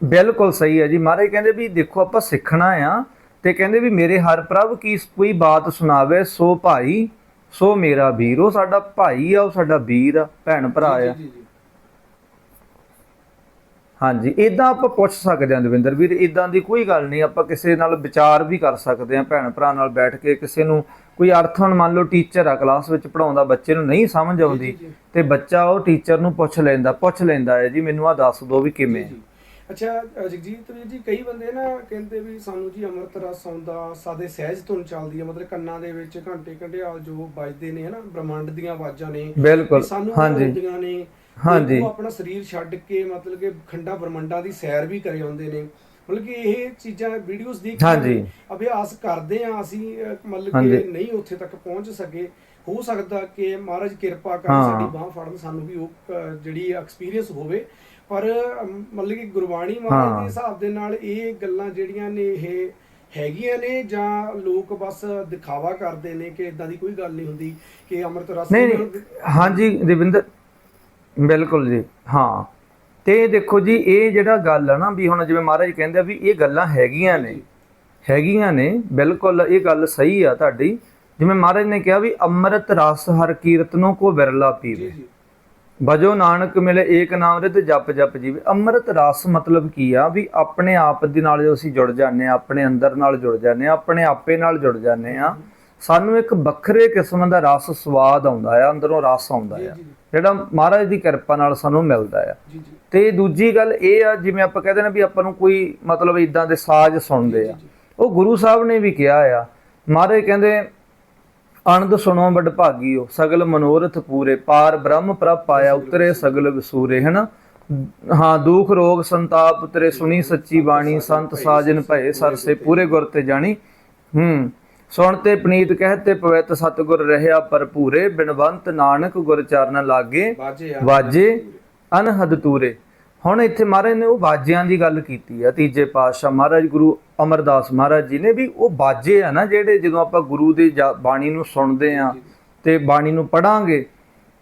ਬਿਲਕੁਲ ਸਹੀ ਹੈ ਜੀ ਮਹਾਰਾਜ ਕਹਿੰਦੇ ਵੀ ਦੇਖੋ ਆਪਾਂ ਸਿੱਖਣਾ ਆ ਤੇ ਕਹਿੰਦੇ ਵੀ ਮੇਰੇ ਹਰ ਪ੍ਰਭ ਕੀ ਕੋਈ ਬਾਤ ਸੁਣਾਵੇ ਸੋ ਭਾਈ ਸੋ ਮੇਰਾ ਵੀਰ ਉਹ ਸਾਡਾ ਭਾਈ ਆ ਉਹ ਸਾਡਾ ਵੀਰ ਆ ਭੈਣ ਭਰਾ ਆ ਹਾਂਜੀ ਇਦਾਂ ਆਪਾਂ ਪੁੱਛ ਸਕਦੇ ਹਾਂ ਦਵਿੰਦਰ ਵੀਰ ਇਦਾਂ ਦੀ ਕੋਈ ਗੱਲ ਨਹੀਂ ਆਪਾਂ ਕਿਸੇ ਨਾਲ ਵਿਚਾਰ ਵੀ ਕਰ ਸਕਦੇ ਹਾਂ ਭੈਣ ਭਰਾ ਨਾਲ ਬੈਠ ਕੇ ਕਿਸੇ ਨੂੰ ਕੋਈ ਅਰਥ ਹੁਣ ਮੰਨ ਲਓ ਟੀਚਰ ਆ ਕਲਾਸ ਵਿੱਚ ਪੜਾਉਂਦਾ ਬੱਚੇ ਨੂੰ ਨਹੀਂ ਸਮਝ ਆਉਂਦੀ। ਤੇ ਬੱਚਾ ਉਹ ਟੀਚਰ ਨੂੰ ਪੁੱਛ ਲੈਂਦਾ ਪੁੱਛ ਲੈਂਦਾ ਹੈ ਜੀ ਮੈਨੂੰ ਆ ਦੱਸ ਦਿਓ ਵੀ ਕਿਵੇਂ। ਅੱਛਾ ਅ, ਜਗਜੀਤ ਵੀਰ ਜੀ ਕਈ ਬੰਦੇ ਨਾ ਕਹਿੰਦੇ ਵੀ ਸਾਨੂੰ ਜੀ ਅੰਮ੍ਰਿਤ ਰਸ ਆਉਂਦਾ ਸਾਦੇ ਸਹਿਜ ਧੁਨ ਚੱਲਦੀ ਹੈ ਮਤਲਬ ਕੰਨਾਂ ਦੇ ਵਿੱਚ ਘੰਟੇ ਘੰਟਿਆਲ ਜੋ ਵੱਜਦੇ ਨੇ ਹਨਾ ਬ੍ਰਹਮੰਡ ਦੀਆਂ ਆਵਾਜ਼ਾਂ ਨੇ ਬਿਲਕੁਲ ਵੀ ਸਾਨੂੰ ਹਾਂਜੀ ਆਉਂਦੀਆਂ ਨੇ ਹਾਂਜੀ। ਉਹ ਆਪਣਾ ਸਰੀਰ ਛੱਡ ਕੇ ਮਤਲਬ ਕਿ ਖੰਡਾ ਬ੍ਰਹਮੰਡਾਂ ਦੀ ਸੈਰ ਵੀ ਕਰੇ ਆਉਂਦੇ ਨੇ ਮਤਲਬ ਕਿ ਇਹ ਚੀਜ਼ਾਂ ਵੀਡੀਓਜ਼ ਦੇਖ ਕੇ ਹਾਂਜੀ। ਅਭਿਆਸ ਕਰਦੇ ਆ ਅਸੀਂ ਅ, ਮਤਲਬ ਹਾਂਜੀ। ਕਿ ਨਹੀਂ ਉੱਥੇ ਤੱਕ ਪਹੁੰਚ ਸਕੇ ਹੋ ਸਕਦਾ ਕਿ ਮਹਾਰਾਜ ਕਿਰਪਾ ਕਰਨ ਹਾਂ। ਸਾਡੀ ਬਾਹ ਫੜਨ ਸਾਨੂੰ ਵੀ ਉਹ ਅ, ਜਿਹੜੀ ਐਕਸਪੀਰੀਅੰਸ ਹੋਵੇ ਪਰ ਮਤਲਬ ਕਿ ਗੁਰਬਾਣੀ ਮਹਾਰਾਜ। ਦੇ ਹਿਸਾਬ ਦੇ ਨਾਲ ਇਹ ਗੱਲਾਂ ਜਿਹੜੀਆਂ ਨੇ ਇਹ ਹੈਗੀਆਂ ਨੇ ਜਾਂ ਲੋਕ ਬਸ ਦਿਖਾਵਾ ਕਰਦੇ ਨੇ ਕਿ ਇਦਾਂ ਦੀ ਕੋਈ ਗੱਲ ਨਹੀਂ ਹੁੰਦੀ ਕਿ ਅੰਮ੍ਰਿਤ ਰਸ ਨਹੀਂ ਹਾਂਜੀ ਦੇਵਿੰਦਰ ਬਿਲਕੁਲ ਜੀ। ਹਾਂ। ਤੇ ਦੇਖੋ ਜੀ ਇਹ ਜਿਹੜਾ ਗੱਲ ਆ ਨਾ ਵੀ ਹੁਣ ਜਿਵੇਂ ਮਹਾਰਾਜ ਕਹਿੰਦੇ ਆ ਵੀ ਇਹ ਗੱਲਾਂ ਹੈਗੀਆਂ ਨੇ। ਹੈਗੀਆਂ ਨੇ ਬਿਲਕੁਲ ਇਹ ਗੱਲ ਸਹੀ ਆ ਤੁਹਾਡੀ। ਜਿਵੇਂ ਮਹਾਰਾਜ ਨੇ ਕਿਹਾ ਵੀ ਅੰਮ੍ਰਿਤ ਰਸ ਹਰ ਕੀਰਤਨੋਂ ਕੋ ਬਿਰਲਾ ਜੀ ਪੀਵੇ ਜੀ। ਭਜੋ ਨਾਨਕ ਮਿਲੇ ਏਕ ਨਾਮ ਰਿਤ ਜਪ ਜਪ ਜੀਵੇ। ਅੰਮ੍ਰਿਤ ਰਸ ਮਤਲਬ ਕੀ ਆ? ਵੀ ਆਪਣੇ ਆਪ ਦੇ ਨਾਲ ਜਦੋਂ ਅਸੀਂ ਜੁੜ ਜਾਂਦੇ ਆ ਆਪਣੇ ਅੰਦਰ ਨਾਲ ਜੁੜ ਜਾਂਦੇ ਆ ਆਪਣੇ ਆਪੇ ਨਾਲ ਜੁੜ ਜਾਂਦੇ ਆ ਸਾਨੂੰ ਇੱਕ ਵੱਖਰੇ ਕਿਸਮ ਦਾ ਰਸ ਸਵਾਦ ਆਉਂਦਾ ਆ ਅੰਦਰੋਂ ਰਸ ਆਉਂਦਾ ਆ। ਜਿਹੜਾ ਮਹਾਰਾਜ ਦੀ ਕਿਰਪਾ ਨਾਲ ਸਾਨੂੰ ਮਿਲਦਾ ਆ। ਤੇ ਦੂਜੀ ਗੱਲ ਇਹ ਆ ਜਿਵੇਂ ਆਪਾਂ ਕਹਿੰਦੇ ਨੇ ਵੀ ਆਪਾਂ ਨੂੰ ਕੋਈ ਮਤਲਬ ਇਦਾਂ ਦੇ ਸਾਜ਼ ਸੁਣਦੇ ਆ। ਉਹ ਗੁਰੂ ਸਾਹਿਬ ਨੇ ਵੀ ਕਿਹਾ ਆ। ਮਹਾਰਾਜ ਕਹਿੰਦੇ ਅਨੰਦ ਸੁਣੋ ਵੱਡ ਭਾਗੀਓ ਸਗਲ ਮਨੋਰਥ ਪੂਰੇ ਪਾਰ ਬ੍ਰਹਮ ਪ੍ਰਭ ਪਾਇਆ ਉਤਰੇ ਸਗਲ ਵਿਸੂਰੇ ਹਨਾ? ਹਾਂ ਦੁਖ ਰੋਗ ਸੰਤਾਪ ਉਤਰੇ ਸੁਣੀ ਸੱਚੀ ਬਾਣੀ ਸੰਤ ਸਾਜਨ ਭਏ ਸਰਸੇ ਪੂਰੇ ਗੁਰ ਤੇ ਜਾਣੀ। ਹੂੰ ਸੁਣ ਤੇ ਪਨੀਤ ਕਹਤੇ ਪਵਿੱਤ ਸਤਗੁਰ ਰਹਿਆ ਭਰਪੂਰੇ ਬਿਨਵੰਤ ਨਾਨਕ ਗੁਰ ਚਰਨ ਲਾਗੇ ਵਾਜੇ ਅਨਹਦ ਤੂਰੇ। ਹੁਣ ਇੱਥੇ ਮਹਾਰਾਜ ਨੇ ਉਹ ਵਾਜਿਆਂ ਦੀ ਗੱਲ ਕੀਤੀ ਆ ਤੀਜੇ ਪਾਤਸ਼ਾਹ ਮਹਾਰਾਜ ਗੁਰੂ ਅਮਰਦਾਸ ਮਹਾਰਾਜ ਜੀ ਨੇ ਵੀ ਉਹ ਬਾਜੇ ਆ ਨਾ ਜਿਹੜੇ ਜਦੋਂ ਆਪਾਂ ਗੁਰੂ ਦੀ ਬਾਣੀ ਨੂੰ ਸੁਣਦੇ ਆ ਤੇ ਬਾਣੀ ਨੂੰ ਪੜਾਂਗੇ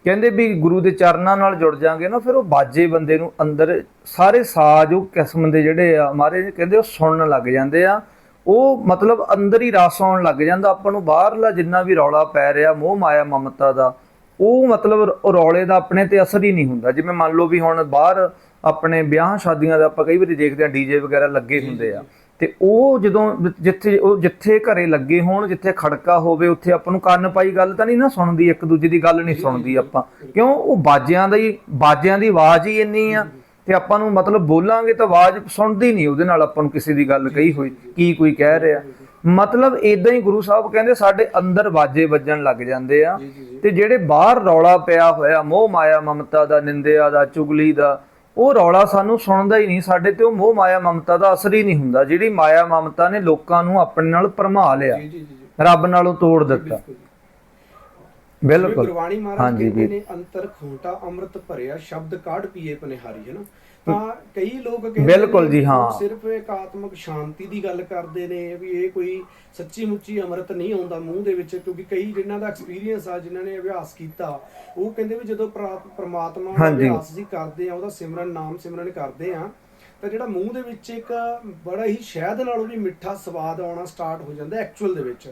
ਕਹਿੰਦੇ ਵੀ ਗੁਰੂ ਦੇ ਚਰਨਾਂ ਨਾਲ ਜੁੜ ਜਾਾਂਗੇ ਨਾ ਫਿਰ ਉਹ ਬਾਜੇ ਬੰਦੇ ਨੂੰ ਅੰਦਰ ਸਾਰੇ ਸਾਜ਼ ਉਹ ਕਿਸਮ ਦੇ ਜਿਹੜੇ ਆ ਮਹਾਰਾਜ ਕਹਿੰਦੇ ਉਹ ਸੁਣਨ ਲੱਗ ਜਾਂਦੇ ਆ। ਉਹ ਮਤਲਬ ਅੰਦਰ ਹੀ ਰਸ ਆਉਣ ਲੱਗ ਜਾਂਦਾ ਆਪਾਂ ਨੂੰ ਬਾਹਰਲਾ ਜਿੰਨਾ ਵੀ ਰੌਲਾ ਪੈ ਰਿਹਾ ਮੋਹ ਮਾਇਆ ਮਮਤਾ ਦਾ ਉਹ ਮਤਲਬ ਰੌਲੇ ਦਾ ਆਪਣੇ ਤੇ ਅਸਰ ਹੀ ਨਹੀਂ ਹੁੰਦਾ। ਜਿਵੇਂ ਮੰਨ ਲਓ ਵੀ ਹੁਣ ਬਾਹਰ ਆਪਣੇ ਵਿਆਹ ਸ਼ਾਦੀਆਂ ਦਾ ਆਪਾਂ ਕਈ ਵਾਰੀ ਦੇਖਦੇ ਆ ਡੀਜੇ ਵਗੈਰਾ ਲੱਗੇ ਹੁੰਦੇ ਆ। ਤੇ ਉਹ ਜਦੋਂ ਜਿੱਥੇ ਉਹ ਜਿੱਥੇ ਘਰੇ ਲੱਗੇ ਹੋਣ ਜਿੱਥੇ ਖੜਕਾ ਹੋਵੇ ਉੱਥੇ ਆਪਾਂ ਨੂੰ ਕੰਨ ਪਾਈ ਗੱਲ ਤਾਂ ਨਹੀਂ ਨਾ ਸੁਣਦੀ ਇੱਕ ਦੂਜੇ ਦੀ ਗੱਲ ਨਹੀਂ ਸੁਣਦੀ ਆਪਾਂ। ਕਿਉਂ? ਉਹ ਬਾਜਿਆਂ ਦਾ ਹੀ ਬਾਜਿਆਂ ਦੀ ਆਵਾਜ਼ ਹੀ ਇੰਨੀ ਆ ਤੇ ਆਪਾਂ ਨੂੰ ਮਤਲਬ ਬੋਲਾਂਗੇ ਤਾਂ ਆਵਾਜ਼ ਸੁਣਦੀ ਨਹੀਂ ਉਹਦੇ ਨਾਲ ਆਪਾਂ ਨੂੰ ਕਿਸੇ ਦੀ ਗੱਲ ਕਹੀ ਹੋਈ ਕੀ ਕੋਈ ਕਹਿ ਰਿਹਾ। ਮਤਲਬ ਇਦਾਂ ਹੀ ਗੁਰੂ ਸਾਹਿਬ ਕਹਿੰਦੇ ਸਾਡੇ ਅੰਦਰ ਬਾਜੇ ਵੱਜਣ ਲੱਗ ਜਾਂਦੇ ਆ। ਤੇ ਜਿਹੜੇ ਬਾਹਰ ਰੌਲਾ ਪਿਆ ਹੋਇਆ ਮੋਹ ਮਾਇਆ ਮਮਤਾ ਦਾ ਨਿੰਦਿਆ ਦਾ ਚੁਗਲੀ ਦਾ ਉਹ ਰੌਲਾ ਸਾਨੂੰ ਸੁਣਦਾ ਹੀ ਨਹੀਂ ਸਾਡੇ ਤੇ ਉਹ ਮੋਹ ਮਾਇਆ ਮਮਤਾ ਦਾ ਅਸਰ ਹੀ ਨਹੀਂ ਹੁੰਦਾ ਜਿਹੜੀ ਮਾਇਆ ਮਮਤਾ ਨੇ ਲੋਕਾਂ ਨੂੰ ਆਪਣੇ ਨਾਲ ਭਰਮਾ ਲਿਆ ਰੱਬ ਨਾਲੋਂ ਤੋੜ ਦਿੱਤਾ। ਬਿਲਕੁਲ ਗੁਰਬਾਣੀ ਮਹਾਰਾਜ ਕਹਿੰਦੇ। ਨੇ ਅੰਤਰ ਖੂੰਟਾ ਅੰਮ੍ਰਿਤ ਭਰਿਆ ਸ਼ਬਦ ਕਾਢ ਪੀਏ ਪਨਿਹਾਰੀ ਹੈ ਨਾ? ਤਾਂ ਕਈ ਲੋਕ ਕਹਿੰਦੇ ਬਿਲਕੁਲ ਨੇ ਜੀ, ਲੋਕ ਹਾਂ। ਸਿਰਫ ਇੱਕ ਆਤਮਿਕ ਸ਼ਾਂਤੀ ਦੀ ਗੱਲ ਕਰਦੇ ਨੇ ਵੀ ਇਹ ਕੋਈ ਸੱਚੀ ਮੁੱਚੀ ਅੰਮ੍ਰਿਤ ਨਹੀਂ ਆਉਂਦਾ ਮੂੰਹ ਦੇ ਵਿੱਚ ਕਿਉਂਕਿ ਕਈ ਜਿਨ੍ਹਾਂ ਦਾ ਐਕਸਪੀਰੀਅੰਸ ਆ ਜਿਨ੍ਹਾਂ ਨੇ ਅਭਿਆਸ ਕੀਤਾ ਉਹ ਕਹਿੰਦੇ ਵੀ ਜਦੋਂ ਪ੍ਰਾ- ਪ੍ਰਮਾਤਮਾ ਦਾ ਹਾਂਜੀ। ਅਭਿਆਸ ਅਸੀਂ ਕਰਦੇ ਆ ਉਹਦਾ ਸਿਮਰਨ ਨਾਮ ਸਿਮਰਨ ਕਰਦੇ ਆ ਤਾਂ ਜਿਹੜਾ ਮੂੰਹ ਦੇ ਵਿੱਚ ਇੱਕ ਬੜਾ ਹੀ ਸ਼ਹਿਦ ਨਾਲੋਂ ਵੀ ਮਿੱਠਾ ਸਵਾਦ ਆਉਣਾ ਸਟਾਰਟ ਹੋ ਜਾਂਦਾ ਐਕਚੁਅਲ ਦੇ ਵਿੱਚ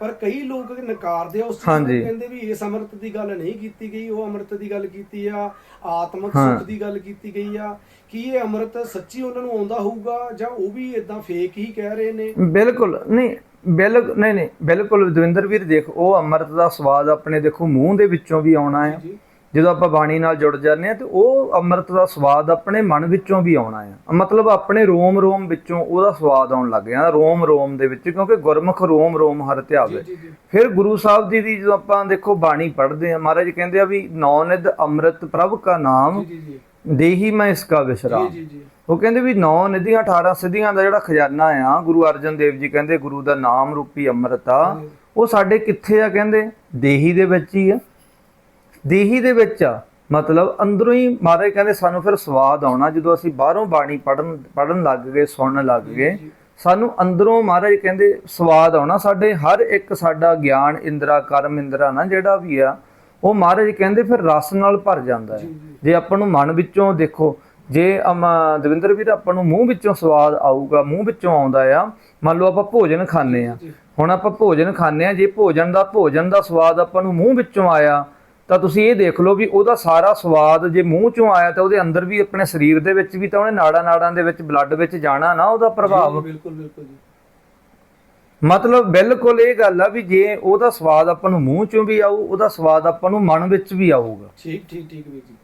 ਪਰ ਕਈ ਲੋਕ ਨਕਾਰਦੇ ਆ ਉਸ ਚੀਜ਼ ਨੂੰ ਹਾਂਜੀ। ਕਹਿੰਦੇ ਵੀ ਇਸ ਅੰਮ੍ਰਿਤ ਦੀ ਗੱਲ ਨਹੀਂ ਕੀਤੀ ਗਈ ਉਹ ਅੰਮ੍ਰਿਤ ਦੀ ਗੱਲ ਕੀਤੀ ਆ ਆਤਮਿਕ ਹਾਂ। ਸੁੱਖ ਦੀ ਗੱਲ ਕੀਤੀ ਗਈ ਆ ਕੀ ਇਹ ਅੰਮ੍ਰਿਤ ਸੱਚੀ ਉਹਨਾਂ ਨੂੰ ਆਉਂਦਾ ਹੋਊਗਾ ਜਾਂ ਉਹ ਵੀ ਇਦਾਂ ਫੇਕ ਹੀ ਕਹਿ ਰਹੇ ਨੇ ਬਿਲਕੁਲ ਨਹੀਂ ਬਿਲਕੁਲ ਨਹੀਂ ਨਹੀਂ ਬਿਲਕੁਲ ਦਵਿੰਦਰ ਵੀਰ ਦੇਖ ਉਹ ਅੰਮ੍ਰਿਤ ਦਾ ਸਵਾਦ ਆਪਣੇ ਦੇਖੋ ਮੂੰਹ ਦੇ ਵਿੱਚੋਂ ਵੀ ਆਉਣਾ ਹੈ ਜੀ ਜਦੋਂ ਆਪਾਂ ਬਾਣੀ ਨਾਲ ਜੁੜ ਜਾਂਦੇ ਆ ਤੇ ਉਹ ਅੰਮ੍ਰਿਤ ਦਾ ਸਵਾਦ ਆਪਣੇ ਮਨ ਵਿੱਚੋਂ ਵੀ ਆਉਣਾ ਆ। ਮਤਲਬ ਆਪਣੇ ਰੋਮ ਰੋਮ ਵਿੱਚੋਂ ਉਹਦਾ ਸਵਾਦ ਆਉਣ ਲੱਗ ਜਾਂਦਾ ਰੋਮ ਰੋਮ ਦੇ ਵਿੱਚ ਕਿਉਂਕਿ ਗੁਰਮੁਖ ਰੋਮ ਰੋਮ ਹਰ ਧਿਆਵੇ ਫਿਰ ਗੁਰੂ ਸਾਹਿਬ ਜੀ ਦੀ ਜਦੋਂ ਆਪਾਂ ਦੇਖੋ ਬਾਣੀ ਪੜ੍ਹਦੇ ਆ ਮਹਾਰਾਜ ਕਹਿੰਦੇ ਆ ਵੀ ਨੌ ਨਿਧ ਅੰਮ੍ਰਿਤ ਪ੍ਰਭ ਕਾ ਨਾਮ ਦੇਹੀ ਮੈਂ ਇਸ ਕਾ ਵਿਸ਼ਰਾਮ। ਉਹ ਕਹਿੰਦੇ ਵੀ ਨੌ ਨਿਧੀਆਂ 18 ਸਿੱਧੀਆਂ ਦਾ ਜਿਹੜਾ ਖਜ਼ਾਨਾ ਆ ਗੁਰੂ ਅਰਜਨ ਦੇਵ ਜੀ ਕਹਿੰਦੇ ਗੁਰੂ ਦਾ ਨਾਮ ਰੂਪੀ ਅੰਮ੍ਰਿਤ ਆ ਉਹ ਸਾਡੇ ਕਿੱਥੇ ਆ ਕਹਿੰਦੇ? ਦੇਹੀ ਦੇ ਵਿੱਚ ਹੀ ਆ। ਦੇਹੀ ਦੇ ਵਿੱਚ ਆ। ਮਤਲਬ ਅੰਦਰੋਂ ਹੀ ਮਹਾਰਾਜ ਕਹਿੰਦੇ ਸਾਨੂੰ ਫਿਰ ਸਵਾਦ ਆਉਣਾ। ਜਦੋਂ ਅਸੀਂ ਬਾਹਰੋਂ ਬਾਣੀ ਪੜਨ ਪੜਨ ਲੱਗ ਗਏ ਸੁਣਨ ਲੱਗ ਗਏ ਸਾਨੂੰ ਅੰਦਰੋਂ ਮਹਾਰਾਜ ਕਹਿੰਦੇ ਸਵਾਦ ਆਉਣਾ। ਸਾਡੇ ਹਰ ਇੱਕ ਸਾਡਾ ਗਿਆਨ ਇੰਦਰਾ ਕਰਮ ਇੰਦਰਾ ਨਾ ਜਿਹੜਾ ਵੀ ਆ ਉਹ ਮਹਾਰਾਜ ਕਹਿੰਦੇ ਫਿਰ ਰਸ ਨਾਲ ਭਰ ਜਾਂਦਾ ਹੈ। ਜੇ ਆਪਾਂ ਨੂੰ ਮਨ ਵਿੱਚੋਂ ਦੇਖੋ ਜੇ ਅਮ ਦਵਿੰਦਰ ਵੀਰ ਆਪਾਂ ਨੂੰ ਮੂੰਹ ਵਿੱਚੋਂ ਸਵਾਦ ਆਊਗਾ ਮੂੰਹ ਵਿੱਚੋਂ ਆਉਂਦਾ ਆ ਮੰਨ ਲਓ ਆਪਾਂ ਭੋਜਨ ਖਾਂਦੇ ਆ। ਹੁਣ ਆਪਾਂ ਭੋਜਨ ਖਾਂਦੇ ਆ ਜੇ ਭੋਜਨ ਦਾ ਭੋਜਨ ਦਾ ਸਵਾਦ ਆਪਾਂ ਨੂੰ ਮੂੰਹ ਵਿੱਚੋਂ ਆਇਆ ਤਾਂ ਤੁਸੀਂ ਇਹ ਦੇਖ ਲਓ ਵੀ ਉਹਦਾ ਸਾਰਾ ਸਵਾਦ ਜੇ ਮੂੰਹ ਚੋਂ ਆਇਆ ਤਾਂ ਉਹਦੇ ਅੰਦਰ ਵੀ ਆਪਣੇ ਸਰੀਰ ਦੇ ਵਿੱਚ ਵੀ ਤਾਂ ਉਹਨੇ ਨਾੜਾਂ ਨਾੜਾਂ ਦੇ ਵਿੱਚ ਬਲੱਡ ਵਿੱਚ ਜਾਣਾ ਨਾ ਉਹਦਾ ਪ੍ਰਭਾਵ। ਬਿਲਕੁਲ ਬਿਲਕੁਲ ਜੀ। ਮਤਲਬ ਬਿਲਕੁਲ ਇਹ ਗੱਲ ਆ ਵੀ ਜੇ ਉਹਦਾ ਸਵਾਦ ਆਪਾਂ ਨੂੰ ਮੂੰਹ ਚੋਂ ਵੀ ਆਊ ਉਹਦਾ ਸਵਾਦ ਆਪਾਂ ਨੂੰ ਮਨ ਵਿੱਚ ਵੀ ਆਊਗਾ। ਠੀਕ ਠੀਕ ਠੀਕ ਵੀਰ ਜੀ।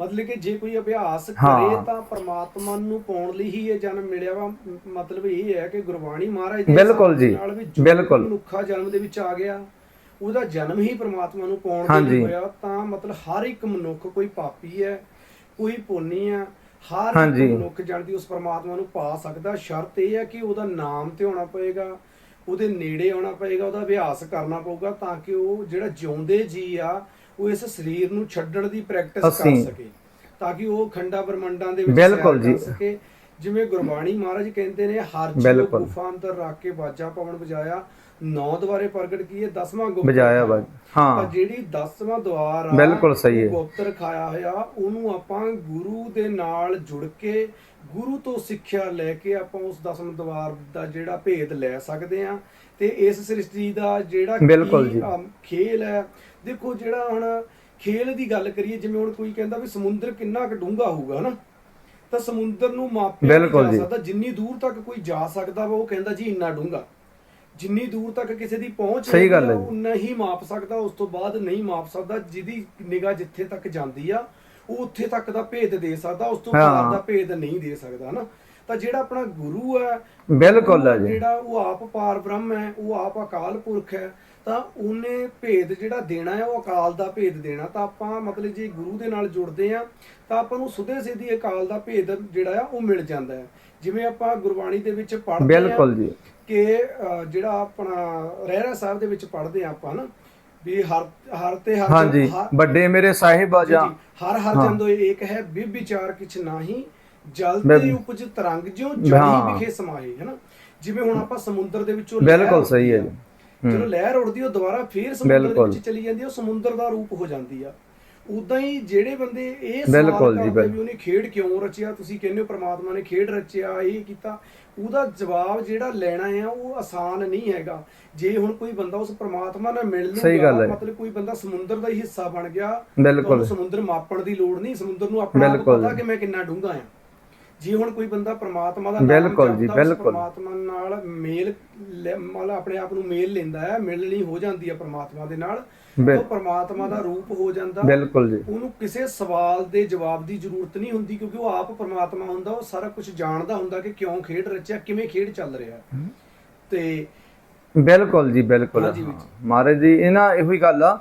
ਮਤਲਬ ਕਿ ਜੇ ਕੋਈ ਅਭਿਆਸ। ਕਰੇ ਤਾਂ ਪ੍ਰਮਾਤਮਾ ਨੂੰ ਪਾਉਣ ਲਈ ਹੀ ਇਹ ਜਨਮ ਮਿਲਿਆ ਵਾ। ਮਤਲਬ ਇਹ ਹੈ ਕਿ ਗੁਰਬਾਣੀ ਮਹਾਰਾਜ ਦੇ ਬਿਲਕੁਲ ਜੋ ਬਿਲਕੁਲ। ਮਨੁੱਖਾ ਜਨਮ ਦੇ ਵਿੱਚ ਆ ਗਿਆ। ਉਹਦਾ ਜਨਮ ਹੀ ਪ੍ਰਮਾਤਮਾ ਨੂੰ ਪਾਉਣ ਦੇ ਹੋਇਆ ਤਾਂ ਮਤਲਬ ਹਰ ਇੱਕ ਮਨੁੱਖ ਕੋਈ ਪਾਪੀ ਹੈ ਕੋਈ ਪੁੰਨੀ ਹੈ ਹਰ ਮਨੁੱਖ ਜਾਣਦੀ ਉਸ ਪ੍ਰਮਾਤਮਾ ਨੂੰ ਪਾ ਸਕਦਾ ਸ਼ਰਤ ਇਹ ਹੈ ਕਿ ਉਹਦਾ ਨਾਮ ਤੇ ਹੋਣਾ ਪਏਗਾ ਉਹਦੇ ਨੇੜੇ ਆਉਣਾ ਪਏਗਾ ਉਹਦਾ ਅਭਿਆਸ ਕਰਨਾ ਪਊਗਾ ਤਾਂ ਕਿ ਉਹ ਜਿਹੜਾ ਜਿਉਂਦੇ ਜੀ ਆ ਉਹ ਇਸ ਸਰੀਰ ਨੂੰ ਛੱਡਣ ਦੀ ਪ੍ਰੈਕਟਿਸ ਕਰ। ਸਕੇ ਤਾਂ ਕਿ ਉਹ ਖੰਡਾ ਬ੍ਰਹਮੰਡਾਂ ਦੇ ਵਿੱਚ ਬਿਲਕੁਲ ਜੀ। ਜਿਵੇਂ ਗੁਰਬਾਣੀ ਮਹਾਰਾਜ ਕਹਿੰਦੇ ਨੇ ਹਰ ਜੀਵ ਬਿਲਕੁਲ। ਗੁਫਾ ਅੰਦਰ ਰੱਖ ਕੇ ਬਾਜਾ ਪਵਨ ਵਜਾਇਆ ਨੌ ਦੁਆਰੇ ਪ੍ਰਗਟ ਕੀਏ ਦਸਵਾਂ ਗੁਪਤ ਬਜਾਇਆ ਰਖਾਇਆ। ਵਾ ਹਾਂ ਤਾਂ ਜਿਹੜੀ 10ਵਾਂ ਦੁਆਰ ਆ ਬਿਲਕੁਲ ਸਹੀ ਹੈ। ਉਹ ਗੁਪਤ ਰਖਾਇਆ ਹੋਇਆ ਉਹਨੂੰ ਆਪਾਂ ਗੁਰੂ ਦੇ ਨਾਲ ਜੁੜ ਕੇ ਗੁਰੂ ਤੋਂ ਸਿੱਖਿਆ ਲੈ ਕੇ ਆਪਾਂ ਉਸ ਦਸਮ ਦੁਆਰ ਦਾ ਜਿਹੜਾ ਭੇਦ ਲੈ ਸਕਦੇ ਆ ਤੇ ਇਸ ਸ੍ਰਿਸ਼ਟੀ ਦਾ ਜਿਹੜਾ ਕੀ, ਬਿਲਕੁਲ ਜੀ। ਅਮ, ਖੇਲ ਹੈ ਦੇਖੋ ਜਿਹੜਾ ਹੁਣ ਖੇਲ ਦੀ ਗੱਲ ਕਰੀਏ ਜਿਵੇਂ ਹੁਣ ਕੋਈ ਕਹਿੰਦਾ ਵੀ ਸਮੁੰਦਰ ਕਿੰਨਾ ਕੁ ਡੂੰਘਾ ਹੋਊਗਾ ਹਨਾ ਤਾਂ ਸਮੁੰਦਰ ਨੂੰ ਮਾਪਿਆ ਨਹੀਂ ਜਾ। ਸਕਦਾ ਜਿੰਨੀ ਦੂਰ ਤੱਕ ਕੋਈ ਜਾ ਸਕਦਾ ਵਾ ਉਹ ਕਹਿੰਦਾ ਜੀ ਇੰਨਾ ਡੂੰਘਾ ਜਿੰਨੀ ਦੂਰ ਤੱਕ ਕਿਸੇ ਦੀ ਪਹੁੰਚ ਸਹੀ ਗੱਲ ਹੈ। ਉਨਾ ਹੀ ਮਾਪ ਸਕਦਾ ਉਸ ਤੋਂ ਬਾਅਦ ਨਹੀਂ ਮਾਪ ਸਕਦਾ ਜਿਹਦੀ ਨਿਗਾਹ ਜਿੱਥੇ ਤੱਕ ਜਾਂਦੀ ਆ ਉਹ ਉੱਥੇ ਤੱਕ ਦਾ ਭੇਦ ਦੇ ਸਕਦਾ ਉਸ ਤੋਂ। ਬਾਹਰ ਦਾ ਭੇਦ ਨਹੀਂ ਦੇ ਸਕਦਾ ਨਾ ਤਾਂ ਜਿਹੜਾ ਆਪਣਾ ਗੁਰੂ ਹੈ ਬਿਲਕੁਲ ਹੈ ਜੀ ਜਿਹੜਾ ਉਹ ਆਪ ਪਾਰ ਬ੍ਰਹਮ ਹੈ ਉਹ ਆਪ ਅਕਾਲ ਪੁਰਖ ਹੈ ਤਾਂ ਉਹਨੇ ਭੇਦ ਜਿਹੜਾ ਦੇਣਾ ਹੈ ਉਹ ਅਕਾਲ ਦਾ ਭੇਦ ਦੇਣਾ ਤਾਂ ਆਪਾਂ ਮਤਲਬ ਜੇ ਗੁਰੂ ਦੇ ਨਾਲ ਜੁੜਦੇ ਆ ਤਾਂ ਆਪਾਂ ਨੂੰ ਸੁਦੇ ਸਿੱਧੀ ਅਕਾਲ ਦਾ ਭੇਦ ਜਿਹੜਾ ਆ ਉਹ ਮਿਲ ਜਾਂਦਾ ਹੈ ਜਿਵੇਂ ਆਪਾਂ ਗੁਰਬਾਣੀ ਦੇ ਵਿੱਚ ਪੜ੍ਹਦੇ ਆ ਬਿਲਕੁਲ ਜੀ ਕਿ ਜਿਹੜਾ ਆਪਣਾ ਰਹਿਰਾ ਸਾਹਿਬ ਦੇ ਵਿੱਚ ਪੜ੍ਹਦੇ ਆ ਆਪਾਂ ਨਾ ਵੀ ਹਰ ਹਰ ਤੇ ਹਰ ਹਾਂਜੀ ਵੱਡੇ ਮੇਰੇ ਸਾਹਿਬ ਜੀ, ਹਰ ਹਰ ਹਾਂ। ਜੰਦੋ ਏਕ ਹੈ ਬਿਬ ਵਿਚਾਰ ਕਿਛ ਨਾਹੀ ਜਲ ਤੇ ਉਪਜ ਤਰੰਗ ਜਿਉ ਹਾਂ। ਜੜੀ ਵਿਖੇ ਸਮਾਏ ਹੈਨਾ ਜਿਵੇਂ ਹੁਣ ਆਪਾਂ ਸਮੁੰਦਰ ਦੇ ਵਿੱਚੋਂ ਬਿਲਕੁਲ ਸਹੀ ਹੈ। ਜਦੋਂ ਲਹਿਰ ਉੱਠਦੀ ਆ, ਉਹ ਦੁਬਾਰਾ ਫੇਰ ਸਮੁੰਦਰ ਦੇ। ਵਿੱਚ ਚਲੀ ਜਾਂਦੀ ਉਹ ਸਮੁੰਦਰ ਦਾ ਰੂਪ ਹੋ ਜਾਂਦੀ ਆ ਉਦਾਂ ਹੀ ਜਿਹੜੇ ਬੰਦੇ ਇਹ ਬਿਲਕੁਲ ਜੀ, ਵੀ। ਉਹਨੇ ਖੇਡ ਕਿਉਂ ਰਚਿਆ ਤੁਸੀਂ ਕਹਿੰਦੇ ਹੋ ਪ੍ਰਮਾਤਮਾ ਨੇ ਖੇਡ ਰਚਿਆ ਇਹ ਕੀਤਾ ਉਹਦਾ ਜਵਾਬ ਜਿਹੜਾ ਲੈਣਾ ਆ ਉਹ ਆਸਾਨ ਨਹੀਂ ਹੈਗਾ ਜੇ ਹੁਣ ਕੋਈ ਬੰਦਾ ਉਸ ਪ੍ਰਮਾਤਮਾ ਨਾਲ ਮਿਲ ਲੂਗਾ। ਮਤਲਬ ਕੋਈ ਬੰਦਾ ਸਮੁੰਦਰ ਦਾ ਹੀ ਹਿੱਸਾ ਬਣ ਗਿਆ ਬਿਲਕੁਲ ਸਮੁੰਦਰ ਮਾਪਣ ਦੀ ਲੋੜ ਨਹੀਂ ਸਮੁੰਦਰ ਨੂੰ ਆਪਣਾ ਪਤਾ। ਕਿ ਮੈਂ ਕਿੰਨਾ ਡੂੰਘਾ ਆ ਜੇ ਹੁਣ ਕੋਈ ਬੰਦਾ ਪ੍ਰਮਾਤਮਾ ਦਾ ਨਾਮ ਬਿਲਕੁਲ ਜੀ, ਜਪਦਾ, ਉਸ ਬਿਲਕੁਲ। ਪ੍ਰਮਾਤਮਾ ਨਾਲ ਮੇਲ ਲੈ- ਮਤਲਬ ਆਪਣੇ ਆਪ ਨੂੰ ਮੇਲ ਲੈਂਦਾ ਹੈ ਮਿਲਣੀ ਹੋ ਜਾਂਦੀ ਹੈ ਪ੍ਰਮਾਤਮਾ ਦੇ ਨਾਲ ਬਿਲ- ਉਹ ਪ੍ਰਮਾਤਮਾ ਦਾ ਰੂਪ ਹੋ ਜਾਂਦਾ। ਬਿਲਕੁਲ ਜੀ। ਉਹਨੂੰ ਕਿਸੇ ਸਵਾਲ ਦੇ ਜਵਾਬ ਦੀ ਜ਼ਰੂਰਤ ਨਹੀਂ ਹੁੰਦੀ ਕਿਉਂਕਿ ਉਹ ਆਪ ਪ੍ਰਮਾਤਮਾ ਹੁੰਦਾ ਉਹ ਸਾਰਾ ਕੁਝ ਜਾਣਦਾ ਹੁੰਦਾ ਕਿ ਕਿਉਂ ਖੇਡ ਰਚਿਆ ਕਿਵੇਂ ਖੇਡ ਚੱਲ ਰਿਹਾ ਤੇ ਬਿਲਕੁਲ ਜੀ ਬਿਲਕੁਲ। ਹਾਂਜੀ ਵੀਰ ਜੀ। ਮਹਾਰਾਜ ਜੀ ਇਹ ਨਾ ਇਹੋ ਹੀ ਗੱਲ ਆ